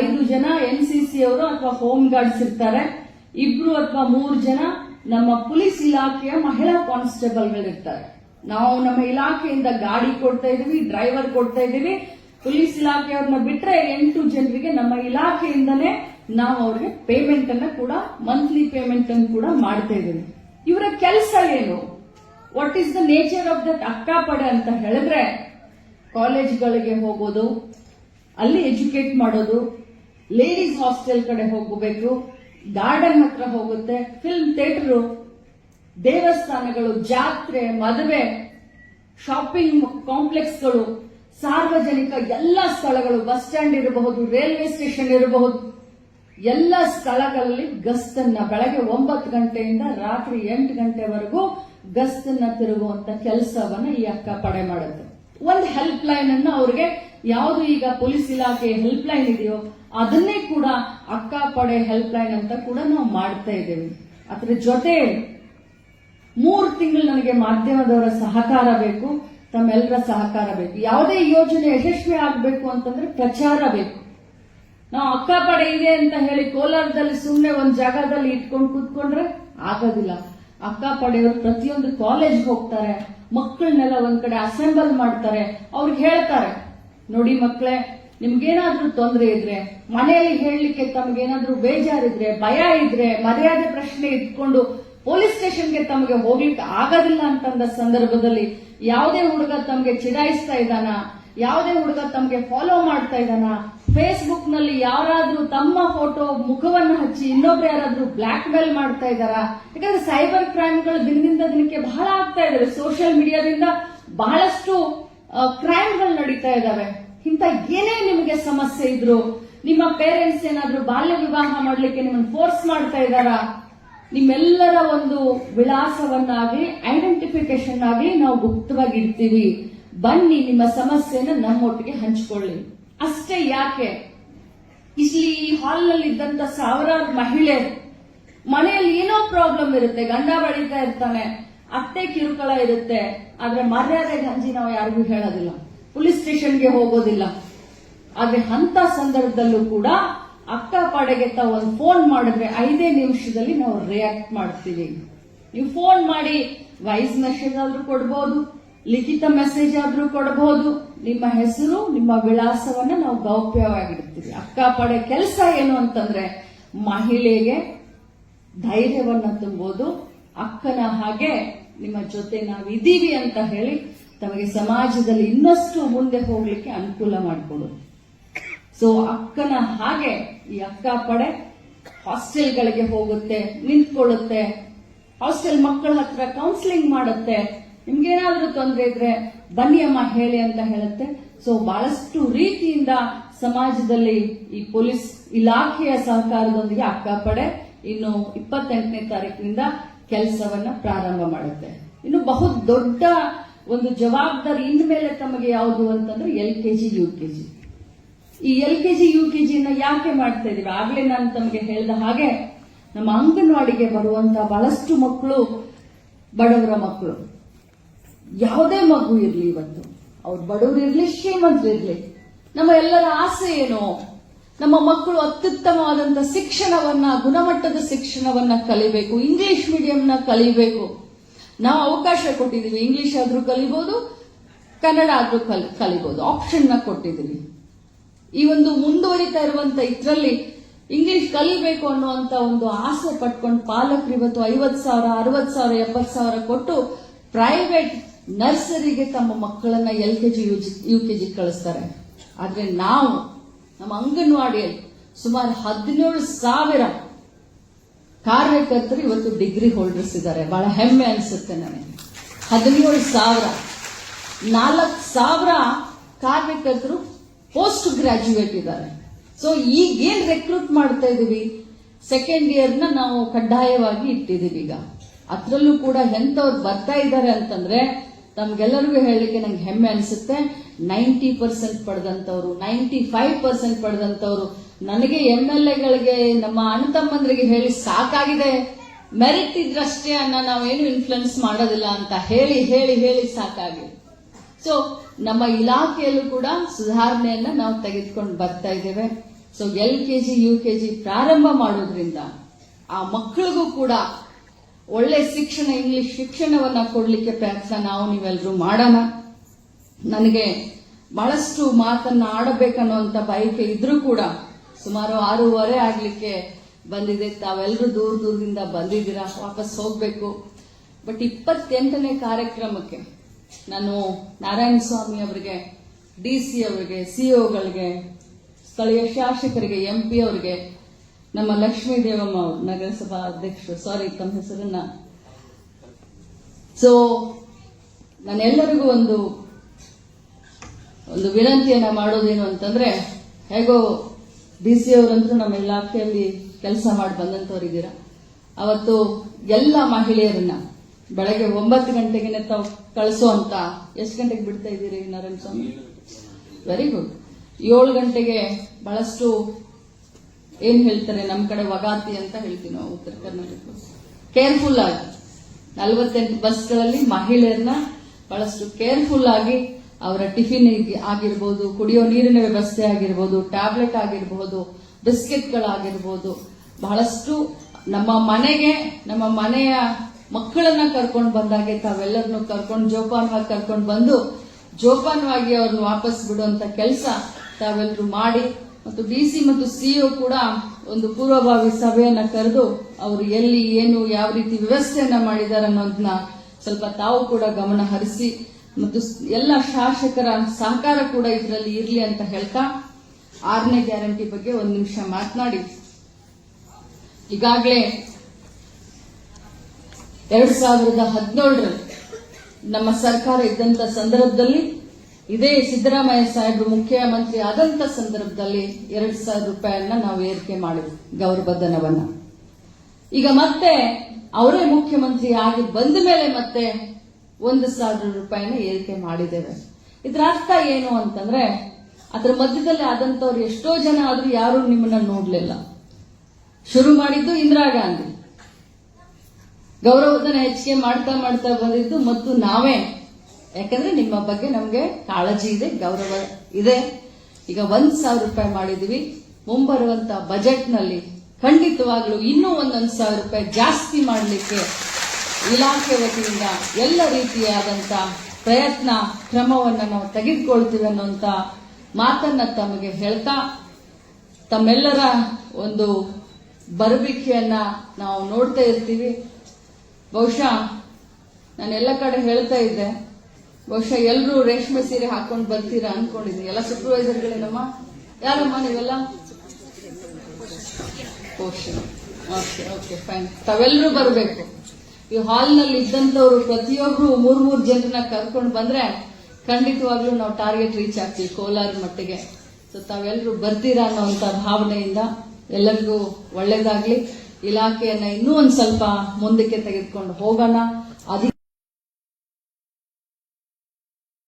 ಐದು ಜನ ಎನ್ ಸಿ ಸಿ ಅವರು ಅಥವಾ ಹೋಮ್ ಗಾರ್ಡ್ಸ್ ಇರ್ತಾರೆ. ಇಬ್ರು ಅಥವಾ ಮೂರು ಜನ ನಮ್ಮ ಪೊಲೀಸ್ ಇಲಾಖೆಯ ಮಹಿಳಾ ಕಾನ್ಸ್ಟೇಬಲ್ಗಳಿರ್ತಾರೆ ನಾವು ನಮ್ಮ ಇಲಾಖೆಯಿಂದ ಗಾಡಿ ಕೊಡ್ತಾ ಇದ್ದೀವಿ, ಡ್ರೈವರ್ ಕೊಡ್ತಾ ಇದ್ದೀವಿ. ಪೊಲೀಸ್ ಇಲಾಖೆಯವ್ರನ್ನ ಬಿಟ್ರೆ ಎಂಟು ಜನರಿಗೆ ನಮ್ಮ ಇಲಾಖೆಯಿಂದನೇ ನಾವು ಅವ್ರಿಗೆ ಪೇಮೆಂಟ್ ಅನ್ನ ಕೂಡ ಮಂತ್ಲಿ ಪೇಮೆಂಟ್ ಅನ್ನು ಕೂಡ ಮಾಡ್ತಾ ಇದ್ದೀವಿ. ಇವರ ಕೆಲಸ ಏನು? What is the nature of that Akkapade ಅಂತ ಹೇಳಿದ್ರೆ ಕಾಲೇಜ್ಗಳಿಗೆ ಹೋಗೋದು, ಅಲ್ಲಿ ಎಜುಕೇಟ್ ಮಾಡೋದು ಲೇಡೀಸ್ ಹಾಸ್ಟೆಲ್ ಕಡೆ ಹೋಗಬೇಕು ಗಾರ್ಡನ್ ಹತ್ರ ಹೋಗುತ್ತೆ ಫಿಲ್ಮ್ ಥಿಯೇಟರ್ ದೇವಸ್ಥಾನಗಳು, ಜಾತ್ರೆ, ಮದುವೆ ಶಾಪಿಂಗ್ ಕಾಂಪ್ಲೆಕ್ಸ್ಗಳು ಸಾರ್ವಜನಿಕ ಎಲ್ಲ ಸ್ಥಳಗಳು ಬಸ್ ಸ್ಟ್ಯಾಂಡ್ ಇರಬಹುದು ರೈಲ್ವೆ ಸ್ಟೇಷನ್ ಇರಬಹುದು, ಎಲ್ಲ ಸ್ಥಳಗಳಲ್ಲಿ ಗಸ್ತನ್ನ ಬೆಳಗ್ಗೆ ಒಂಬತ್ತು ಗಂಟೆಯಿಂದ ರಾತ್ರಿ ಎಂಟು ಗಂಟೆವರೆಗೂ ಗಸ್ತನ್ನ ತಿರುಗುವಂತ ಕೆಲಸವನ್ನ ಈ ಅಕ್ಕ ಪಡೆ ಮಾಡುತ್ತೆ. ಒಂದು ಹೆಲ್ಪ್ ಲೈನ್ ಅನ್ನ ಅವ್ರಿಗೆ, ಯಾವುದು ಈಗ ಪೊಲೀಸ್ ಇಲಾಖೆ ಹೆಲ್ಪ್ ಲೈನ್ ಇದೆಯೋ ಅದನ್ನೇ ಕೂಡ ಅಕ್ಕ ಪಡೆ ಹೆಲ್ಪ್ ಲೈನ್ ಅಂತ ಕೂಡ ನಾವು ಮಾಡ್ತಾ ಇದ್ದೇವೆ. ಅದರ ಜೊತೆ ಮೂರು ತಿಂಗಳು ನನಗೆ ಮಾಧ್ಯಮದವರ ಸಹಕಾರ ಬೇಕು ತಮ್ಮೆಲ್ಲರ ಸಹಕಾರ ಬೇಕು. ಯಾವುದೇ ಯೋಜನೆ ಯಶಸ್ವಿ ಆಗಬೇಕು ಅಂತಂದ್ರೆ ಪ್ರಚಾರ ಬೇಕು. ನಾವು ಅಕ್ಕಪಡೆ ಇದೆ ಅಂತ ಹೇಳಿ ಕೋಲಾರದಲ್ಲಿ ಸುಮ್ಮನೆ ಒಂದು ಜಾಗದಲ್ಲಿ ಇಟ್ಕೊಂಡು ಕೂತ್ಕೊಂಡ್ರೆ ಆಗೋದಿಲ್ಲ. ಅಕ್ಕಪಡೆಯವರು ಪ್ರತಿಯೊಂದು ಕಾಲೇಜ್ಗೆ ಹೋಗ್ತಾರೆ. ಮಕ್ಕಳನ್ನೆಲ್ಲ ಒಂದ್ ಕಡೆ ಅಸೆಂಬಲ್ ಮಾಡ್ತಾರೆ. ಅವ್ರಿಗೆ ಹೇಳ್ತಾರೆ, ನೋಡಿ ಮಕ್ಕಳೇ ನಿಮ್ಗೇನಾದ್ರೂ ತೊಂದರೆ ಇದ್ರೆ, ಮನೆಯಲ್ಲಿ ಹೇಳಲಿಕ್ಕೆ ತಮ್ಗೇನಾದ್ರೂ ಬೇಜಾರಿದ್ರೆ, ಭಯ ಇದ್ರೆ, ಮರ್ಯಾದೆ ಪ್ರಶ್ನೆ ಇಟ್ಕೊಂಡು ಪೊಲೀಸ್ ಸ್ಟೇಷನ್ಗೆ ತಮಗೆ ಹೋಗ್ಲಿಕ್ಕೆ ಆಗೋದಿಲ್ಲ ಅಂತಂದ ಸಂದರ್ಭದಲ್ಲಿ ಯಾವುದೇ ಹುಡುಗ ತಮಗೆ ಚಿಡಾಯಿಸ್ತಾ ಇದ್ದಾನ, ಯಾವುದೇ ಹುಡುಗ ತಮಗೆ ಫಾಲೋ ಮಾಡ್ತಾ ಇದ್ದಾನ ಫೇಸ್ಬುಕ್ನಲ್ಲಿ ಯಾರಾದ್ರೂ ತಮ್ಮ ಫೋಟೋ ಮುಖವನ್ನು ಹಚ್ಚಿ ಇನ್ನೊಬ್ರು ಯಾರಾದ್ರೂ ಬ್ಲಾಕ್ ಮೇಲ್ ಮಾಡ್ತಾ ಇದ್ದಾರಾ? ಯಾಕಂದ್ರೆ ಸೈಬರ್ ಕ್ರೈಮ್ಗಳು ದಿನದಿಂದ ದಿನಕ್ಕೆ ಬಹಳ ಆಗ್ತಾ ಇದಾವೆ. ಸೋಷಿಯಲ್ ಮೀಡಿಯಾದಿಂದ ಬಹಳಷ್ಟು ಕ್ರೈಮ್ಗಳು ನಡೀತಾ ಇದಾವೆ. ಇಂತ ಏನೇ ನಿಮಗೆ ಸಮಸ್ಯೆ ಇದ್ರು, ನಿಮ್ಮ ಪೇರೆಂಟ್ಸ್ ಏನಾದ್ರೂ ಬಾಲ್ಯ ವಿವಾಹ ಮಾಡ್ಲಿಕ್ಕೆ ನಿಮ್ಮನ್ನು ಫೋರ್ಸ್ ಮಾಡ್ತಾ ಇದ್ದಾರಾ? ನಿಮ್ಮೆಲ್ಲರ ಒಂದು ವಿಳಾಸವನ್ನಾಗಿ ಐಡೆಂಟಿಫಿಕೇಶನ್ ಆಗಿ ನಾವು ಗುಪ್ತವಾಗಿ ಇಡ್ತೀವಿ ಬನ್ನಿ ನಿಮ್ಮ ಸಮಸ್ಯೆನ ನಮ್ಮೊಟ್ಟಿಗೆ ಹಂಚಿಕೊಳ್ಳಿ. ಅಷ್ಟೇ ಯಾಕೆ? ಇಲ್ಲಿ ಹಾಲ್ನಲ್ಲಿ ಇದ್ದಂತ ಸಾವಿರಾರು ಮಹಿಳೆಯರು ಮನೆಯಲ್ಲಿ ಏನೋ ಪ್ರಾಬ್ಲಮ್ ಇರುತ್ತೆ, ಗಂಡ ಬಡಿತಾ ಇರ್ತಾನೆ, ಅತ್ತೆ ಕಿರುಕುಳ ಇರುತ್ತೆ, ಆದ್ರೆ ಮರ್ಯಾದೆ ಗಂಜಿ ನಾವು ಯಾರಿಗೂ ಹೇಳೋದಿಲ್ಲ. ಪೊಲೀಸ್ ಸ್ಟೇಷನ್ಗೆ ಹೋಗೋದಿಲ್ಲ. ಆದ್ರೆ ಅಂತ ಸಂದರ್ಭದಲ್ಲೂ ಕೂಡ ಅಕ್ಕ ಪಾಡೆಗೆ ತಾವು ಒಂದು ಫೋನ್ ಮಾಡಿದ್ರೆ ಐದೇ ನಿಮಿಷದಲ್ಲಿ ನಾವು ರಿಯಾಕ್ಟ್ ಮಾಡ್ತೀವಿ. ನೀವು ಫೋನ್ ಮಾಡಿ ವಾಯ್ಸ್ ಮೆಸೇಜ್ ಆದ್ರೂ ಕೊಡ್ಬೋದು. ಲಿಖಿತ ಮೆಸೇಜ್ ಆದ್ರೂ ಕೊಡಬಹುದು ನಿಮ್ಮ ಹೆಸರು, ನಿಮ್ಮ ವಿಳಾಸವನ್ನ ನಾವು ಗೌಪ್ಯವಾಗಿಡ್ತೀವಿ. ಅಕ್ಕ ಪಡೆ ಕೆಲಸ ಏನು ಅಂತಂದ್ರೆ ಮಹಿಳೆಗೆ ಧೈರ್ಯವನ್ನ ತುಂಬೋದು. ಅಕ್ಕನ ಹಾಗೆ ನಿಮ್ಮ ಜೊತೆ ನಾವಿದ್ದೀವಿ ಅಂತ ಹೇಳಿ ತಮಗೆ ಸಮಾಜದಲ್ಲಿ ಇನ್ನಷ್ಟು ಮುಂದೆ ಹೋಗ್ಲಿಕ್ಕೆ ಅನುಕೂಲ ಮಾಡಿಕೊಡು ಸೊ ಅಕ್ಕನ ಹಾಗೆ ಈ ಅಕ್ಕ ಪಡೆ ಹಾಸ್ಟೆಲ್ಗಳಿಗೆ ಹೋಗುತ್ತೆ, ನಿಂತ್ಕೊಳ್ಳುತ್ತೆ. ಹಾಸ್ಟೆಲ್ ಮಕ್ಕಳ ಹತ್ರ ಕೌನ್ಸಿಲಿಂಗ್ ಮಾಡುತ್ತೆ. ನಿಮ್ಗೇನಾದ್ರೂ ತೊಂದರೆ ಇದ್ರೆ ಬನ್ನಿ ಅಮ್ಮ ಹೇಳಿ ಅಂತ ಹೇಳುತ್ತೆ. ಸೊ ಬಹಳಷ್ಟು ರೀತಿಯಿಂದ ಸಮಾಜದಲ್ಲಿ ಈ ಪೊಲೀಸ್ ಇಲಾಖೆಯ ಸಹಕಾರದೊಂದಿಗೆ ಅಕ್ಕಪಡೆ ಇನ್ನು ಇಪ್ಪತ್ತೆಂಟನೇ ತಾರೀಕಿನಿಂದ ಕೆಲಸವನ್ನ ಪ್ರಾರಂಭ ಮಾಡುತ್ತೆ. ಇನ್ನು ಬಹು ದೊಡ್ಡ ಒಂದು ಜವಾಬ್ದಾರಿ ಇನ್ಮೇಲೆ ತಮಗೆ ಯಾವುದು ಅಂತಂದ್ರೆ ಎಲ್ ಕೆಜಿ ಯು ಕೆಜಿ ಈ ಎಲ್ ಕೆಜಿ ಯು ಕೆಜಿನ ಯಾಕೆ ಮಾಡ್ತಾ ಇದೀವಿ? ಆಗ್ಲೇ ನಾನು ತಮಗೆ ಹೇಳಿದ ಹಾಗೆ ನಮ್ಮ ಅಂಗನವಾಡಿಗೆ ಬರುವಂತ ಬಹಳಷ್ಟು ಮಕ್ಕಳು, ಬಡವರ ಮಕ್ಕಳು. ಯಾವುದೇ ಮಗು ಇರಲಿ ಇವತ್ತು. ಅವ್ರು ಬಡವರು ಇರಲಿ ಶ್ರೀಮಂತರಿರ್ಲಿ ನಮ್ಮ ಎಲ್ಲರ ಆಸೆ ಏನು? ನಮ್ಮ ಮಕ್ಕಳು ಅತ್ಯುತ್ತಮವಾದಂತ ಶಿಕ್ಷಣವನ್ನ, ಗುಣಮಟ್ಟದ ಶಿಕ್ಷಣವನ್ನ ಕಲಿಬೇಕು ಇಂಗ್ಲಿಷ್ ಮೀಡಿಯಂನ ಕಲಿಬೇಕು. ನಾವು ಅವಕಾಶ ಕೊಟ್ಟಿದ್ದೀವಿ. ಇಂಗ್ಲಿಷ್ ಆದರೂ ಕಲಿಬಹುದು ಕನ್ನಡ ಆದರೂ ಕಲಿ ಕಲಿಬಹುದು ಆಪ್ಷನ್ನ ಕೊಟ್ಟಿದ್ದೀವಿ. ಈ ಒಂದು ಮುಂದುವರಿತಾ ಇರುವಂತ ಇದರಲ್ಲಿ ಇಂಗ್ಲಿಷ್ ಕಲಿಬೇಕು ಅನ್ನುವಂತ ಒಂದು ಆಸೆ ಪಟ್ಕೊಂಡು ಪಾಲಕರು ಇವತ್ತು ಐವತ್ ಸಾವಿರ ಅರವತ್ ಸಾವಿರ, ಎಪ್ಪತ್ತು ಸಾವಿರ ಕೊಟ್ಟು ಪ್ರೈವೇಟ್ ನರ್ಸರಿಗೆ ತಮ್ಮ ಮಕ್ಕಳನ್ನ L K G, U K G ಕಳಿಸ್ತಾರೆ. ಆದ್ರೆ ನಾವು ನಮ್ಮ ಅಂಗನವಾಡಿಯಲ್ಲಿ ಸುಮಾರು ಹದಿನೇಳು ಸಾವಿರ ಕಾರ್ಯಕರ್ತರು ಇವತ್ತು ಡಿಗ್ರಿ ಹೋಲ್ಡರ್ಸ್ ಇದ್ದಾರೆ. ಬಹಳ ಹೆಮ್ಮೆ ಅನಿಸುತ್ತೆ ನನಗೆ ಹದಿನೇಳು ಸಾವಿರ. ನಾಲ್ಕು ಸಾವಿರ ಕಾರ್ಯಕರ್ತರು ಪೋಸ್ಟ್ ಗ್ರಾಜ್ಯುಯೇಟ್ ಇದ್ದಾರೆ. ಸೊ ಈಗ ಏನ್ ರೆಕ್ರೂಟ್ ಮಾಡ್ತಾ ಇದೀವಿ? ಸೆಕೆಂಡ್ ಇಯರ್ನ ನಾವು ಕಡ್ಡಾಯವಾಗಿ ಇಟ್ಟಿದ್ದೀವಿ ಈಗ. ಅದರಲ್ಲೂ ಕೂಡ ಎಂಥವ್ರು ಬರ್ತಾ ಇದ್ದಾರೆ ಅಂತಂದ್ರೆ ತಮ್ಗೆಲ್ಲರಿಗೂ ಹೇಳಲಿಕ್ಕೆ ನಂಗೆ ಹೆಮ್ಮೆ ಅನಿಸುತ್ತೆ. ನೈಂಟಿ ಪರ್ಸೆಂಟ್ ಪಡೆದಂಥವ್ರು, ನೈಂಟಿ ಫೈವ್ ಪರ್ಸೆಂಟ್ ಪಡೆದಂಥವ್ರು ನನಗೆ ಎಂ ಎಲ್ ಎಗಳಿಗೆ, ನಮ್ಮ ಅಣ್ಣ ತಮ್ಮಂದ್ರಿಗೆ ಹೇಳಿ ಸಾಕಾಗಿದೆ. ಮೆರಿಟ್ ಇದ್ರಷ್ಟೇ ಅನ್ನ ನಾವೇನು ಇನ್ಫ್ಲುಯೆನ್ಸ್ ಮಾಡೋದಿಲ್ಲ ಅಂತ ಹೇಳಿ ಹೇಳಿ ಹೇಳಿ ಸಾಕಾಗಿದೆ. ಸೊ ನಮ್ಮ ಇಲಾಖೆಯಲ್ಲೂ ಕೂಡ ಸುಧಾರಣೆಯನ್ನ ನಾವು ತೆಗೆದುಕೊಂಡು ಬರ್ತಾ ಇದ್ದೇವೆ. So L KG U KG ಪ್ರಾರಂಭ ಮಾಡೋದ್ರಿಂದ ಆ ಮಕ್ಕಳಿಗೂ ಕೂಡ ಒಳ್ಳೆ ಶಿಕ್ಷಣ ಇಂಗ್ಲಿಷ್ ಶಿಕ್ಷಣವನ್ನ ಕೊಡಲಿಕ್ಕೆ ಪ್ರಯತ್ನ ನಾವು ನೀವೆಲ್ಲರೂ ಮಾಡೋಣ. ನನಗೆ ಬಹಳಷ್ಟು ಮಾತನ್ನ ಆಡಬೇಕನ್ನುವಂತ ಬಯಕೆ ಇದ್ರೂ ಕೂಡ ಸುಮಾರು ಆರೂವರೆ ಆಗ್ಲಿಕ್ಕೆ ಬಂದಿದೆ. ತಾವೆಲ್ಲರೂ ದೂರ ದೂರದಿಂದ ಬಂದಿದ್ದೀರಾ? ವಾಪಸ್ ಹೋಗ್ಬೇಕು. ಬಟ್ ಇಪ್ಪತ್ತೆಂಟನೇ ಕಾರ್ಯಕ್ರಮಕ್ಕೆ ನಾನು ನಾರಾಯಣ ಸ್ವಾಮಿ ಅವರಿಗೆ, ಡಿ ಸಿ ಅವರಿಗೆ ಸಿಒಗಳಿಗೆ ಸ್ಥಳೀಯ ಶಾಸಕರಿಗೆ, ಎಂ ಪಿ ಅವರಿಗೆ ನಮ್ಮ ಲಕ್ಷ್ಮೀ ದೇವಮ್ಮ ಅವರು ನಗರಸಭಾ ಅಧ್ಯಕ್ಷರು. ಸಾರಿ ತಮ್ಮ ಹೆಸರನ್ನ. ಸೊ ನಾನೆಲ್ಲರಿಗೂ ಒಂದು ಒಂದು ವಿನಂತಿಯನ್ನ ಮಾಡೋದೇನು ಅಂತಂದ್ರೆ, ಹೇಗೋ ಡಿ ಸಿ ಅವರಂತೂ ನಮ್ಮ ಇಲಾಖೆಯಲ್ಲಿ ಕೆಲಸ ಮಾಡಿ ಬಂದಂತವರಿದ್ದೀರಾ. ಅವತ್ತು ಎಲ್ಲ ಮಹಿಳೆಯರನ್ನ ಬೆಳಗ್ಗೆ ಒಂಬತ್ತು ಗಂಟೆಗೆ ತಾವು ಕಳಿಸುವಂತ ಎಷ್ಟು ಗಂಟೆಗೆ ಬಿಡ್ತಾ ಇದ್ದೀರಿ ನಾರಾಯಣ ಸ್ವಾಮಿ ವೆರಿ ಗುಡ್ ಏಳು ಗಂಟೆಗೆ ಬಹಳಷ್ಟು ಏನ್ ಹೇಳ್ತಾರೆ? ನಮ್ಮ ಕಡೆ ವಗಾತಿ ಅಂತ ಹೇಳ್ತೀವಿ ನಾವು ಉತ್ತರ ಕರ್ನಾಟಕ ಕೇರ್ಫುಲ್ ಆಗಿ. ನಲವತ್ತೆಂಟು ಬಸ್ಗಳಲ್ಲಿ ಮಹಿಳೆಯರನ್ನ ಬಹಳಷ್ಟು ಕೇರ್ಫುಲ್ ಆಗಿ ಅವರ ಟಿಫಿನ್ ಆಗಿರ್ಬೋದು, ಕುಡಿಯೋ ನೀರಿನ ವ್ಯವಸ್ಥೆ ಆಗಿರ್ಬೋದು, ಟ್ಯಾಬ್ಲೆಟ್ ಆಗಿರ್ಬೋದು, ಬಿಸ್ಕೆಟ್ಗಳಾಗಿರ್ಬೋದು, ಬಹಳಷ್ಟು ನಮ್ಮ ಮನೆಗೆ, ನಮ್ಮ ಮನೆಯ ಮಕ್ಕಳನ್ನ ಕರ್ಕೊಂಡು ಬಂದಾಗೆ ತಾವೆಲ್ಲರನ್ನು ಕರ್ಕೊಂಡು ಜೋಪಾನವಾಗಿ ಕರ್ಕೊಂಡು ಬಂದು ಜೋಪಾನವಾಗಿ ಅವ್ರನ್ನ ವಾಪಸ್ ಬಿಡುವಂತ ಕೆಲಸ ತಾವೆಲ್ಲರೂ ಮಾಡಿ ಮತ್ತು ಡಿ ಸಿ ಮತ್ತು ಸಿಇಒ ಕೂಡ ಒಂದು ಪೂರ್ವಭಾವಿ ಸಭೆಯನ್ನ ಕರೆದು ಅವರು ಎಲ್ಲಿ, ಏನು, ಯಾವ ರೀತಿ ವ್ಯವಸ್ಥೆಯನ್ನ ಮಾಡಿದ್ದಾರೆ ಅನ್ನೋದನ್ನ ಸ್ವಲ್ಪ ತಾವು ಕೂಡ ಗಮನ ಹರಿಸಿ ಮತ್ತು ಎಲ್ಲ ಶಾಸಕರ ಸಹಕಾರ ಕೂಡ ಇದರಲ್ಲಿ ಇರಲಿ ಅಂತ ಹೇಳ್ತಾ ಆರನೇ ಗ್ಯಾರಂಟಿ ಬಗ್ಗೆ ಒಂದು ನಿಮಿಷ ಮಾತನಾಡಿ. ಈಗಾಗಲೇ ಎರಡ್ ಸಾವಿರದ ಹದಿನೇಳರಲ್ಲಿ ನಮ್ಮ ಸರ್ಕಾರ ಇದ್ದಂತ ಸಂದರ್ಭದಲ್ಲಿ ಇದೇ ಸಿದ್ದರಾಮಯ್ಯ ಸಾಹೇಬರು ಮುಖ್ಯಮಂತ್ರಿ ಆದಂತ ಸಂದರ್ಭದಲ್ಲಿ ಎರಡು ಸಾವಿರ ರೂಪಾಯಿಯನ್ನ ನಾವು ಏರಿಕೆ ಮಾಡಿದ್ವಿ, ಗೌರವಧನವನ್ನ. ಈಗ ಮತ್ತೆ ಅವರೇ ಮುಖ್ಯಮಂತ್ರಿ ಆಗಿ ಬಂದ ಮೇಲೆ ಮತ್ತೆ ಒಂದು ಸಾವಿರ ರೂಪಾಯಿನ ಏರಿಕೆ ಮಾಡಿದ್ದೇವೆ. ಇದರ ಅರ್ಥ ಏನು ಅಂತಂದ್ರೆ, ಅದರ ಮಧ್ಯದಲ್ಲಿ ಆದಂತವ್ರು ಎಷ್ಟೋ ಜನ ಆದ್ರೂ ಯಾರು ನಿಮ್ಮನ್ನ ನೋಡ್ಲಿಲ್ಲ. ಶುರು ಮಾಡಿದ್ದು ಇಂದಿರಾ ಗಾಂಧಿ. ಗೌರವಧನ ಹೆಚ್ಚಿಗೆ ಮಾಡ್ತಾ ಮಾಡ್ತಾ ಬಂದಿದ್ದು ಮತ್ತು ನಾವೇ. ಯಾಕಂದ್ರೆ ನಿಮ್ಮ ಬಗ್ಗೆ ನಮಗೆ ಕಾಳಜಿ ಇದೆ, ಗೌರವ ಇದೆ. ಈಗ ಒಂದ್ ಸಾವಿರ ರೂಪಾಯಿ ಮಾಡಿದ್ವಿ. ಮುಂಬರುವಂತ ಬಜೆಟ್ನಲ್ಲಿ ಖಂಡಿತವಾಗ್ಲೂ ಇನ್ನೂ ಒಂದೊಂದು ಸಾವಿರ ರೂಪಾಯಿ ಜಾಸ್ತಿ ಮಾಡಲಿಕ್ಕೆ ಇಲಾಖೆ ವತಿಯಿಂದ ಎಲ್ಲ ರೀತಿಯಾದಂತ ಪ್ರಯತ್ನ, ಕ್ರಮವನ್ನು ನಾವು ತೆಗೆದುಕೊಳ್ತೀವಿ ಅನ್ನುವಂತ ಮಾತನ್ನ ತಮಗೆ ಹೇಳ್ತಾ, ತಮ್ಮೆಲ್ಲರ ಒಂದು ಬರುವಿಕೆಯನ್ನ ನಾವು ನೋಡ್ತಾ ಇರ್ತೀವಿ. ಬಹುಶಃ ನಾನು ಎಲ್ಲ ಕಡೆ ಹೇಳ್ತಾ ಇದ್ದೆ. ಬಹುಶಃ ಎಲ್ಲರೂ ರೇಷ್ಮೆ ಸೀರೆ ಹಾಕೊಂಡು ಬರ್ತೀರಾ ಅನ್ಕೊಂಡಿದ್ದೀನಿ. ಎಲ್ಲ ಸೂಪರ್ವೈಸರ್ಗಳೇನಮ್ಮ ಯಾರಮ್ಮ ನೀವೆಲ್ಲ? ಓಕೆ ಓಕೆ ಫೈನ್ ತಾವೆಲ್ಲರೂ ಬರಬೇಕು. ಈ ಹಾಲ್ನಲ್ಲಿ ಇದ್ದಂಥವ್ರು ಪ್ರತಿಯೊಬ್ರು ಮೂರ್ ಮೂರ್ ಜನರನ್ನ ಕರ್ಕೊಂಡು ಬಂದ್ರೆ ಖಂಡಿತವಾಗ್ಲೂ ನಾವು ಟಾರ್ಗೆಟ್ ರೀಚ್ ಆಗ್ತೀವಿ ಕೋಲಾರ ಮಟ್ಟಿಗೆ. ಸೊ ತಾವೆಲ್ಲರೂ ಬರ್ತೀರಾ ಅನ್ನೋಂಥ ಭಾವನೆಯಿಂದ ಎಲ್ಲರಿಗೂ ಒಳ್ಳೇದಾಗ್ಲಿ. ಇಲಾಖೆಯನ್ನ ಇನ್ನೂ ಒಂದ್ ಸ್ವಲ್ಪ ಮುಂದಕ್ಕೆ ತೆಗೆದುಕೊಂಡು ಹೋಗೋಣ.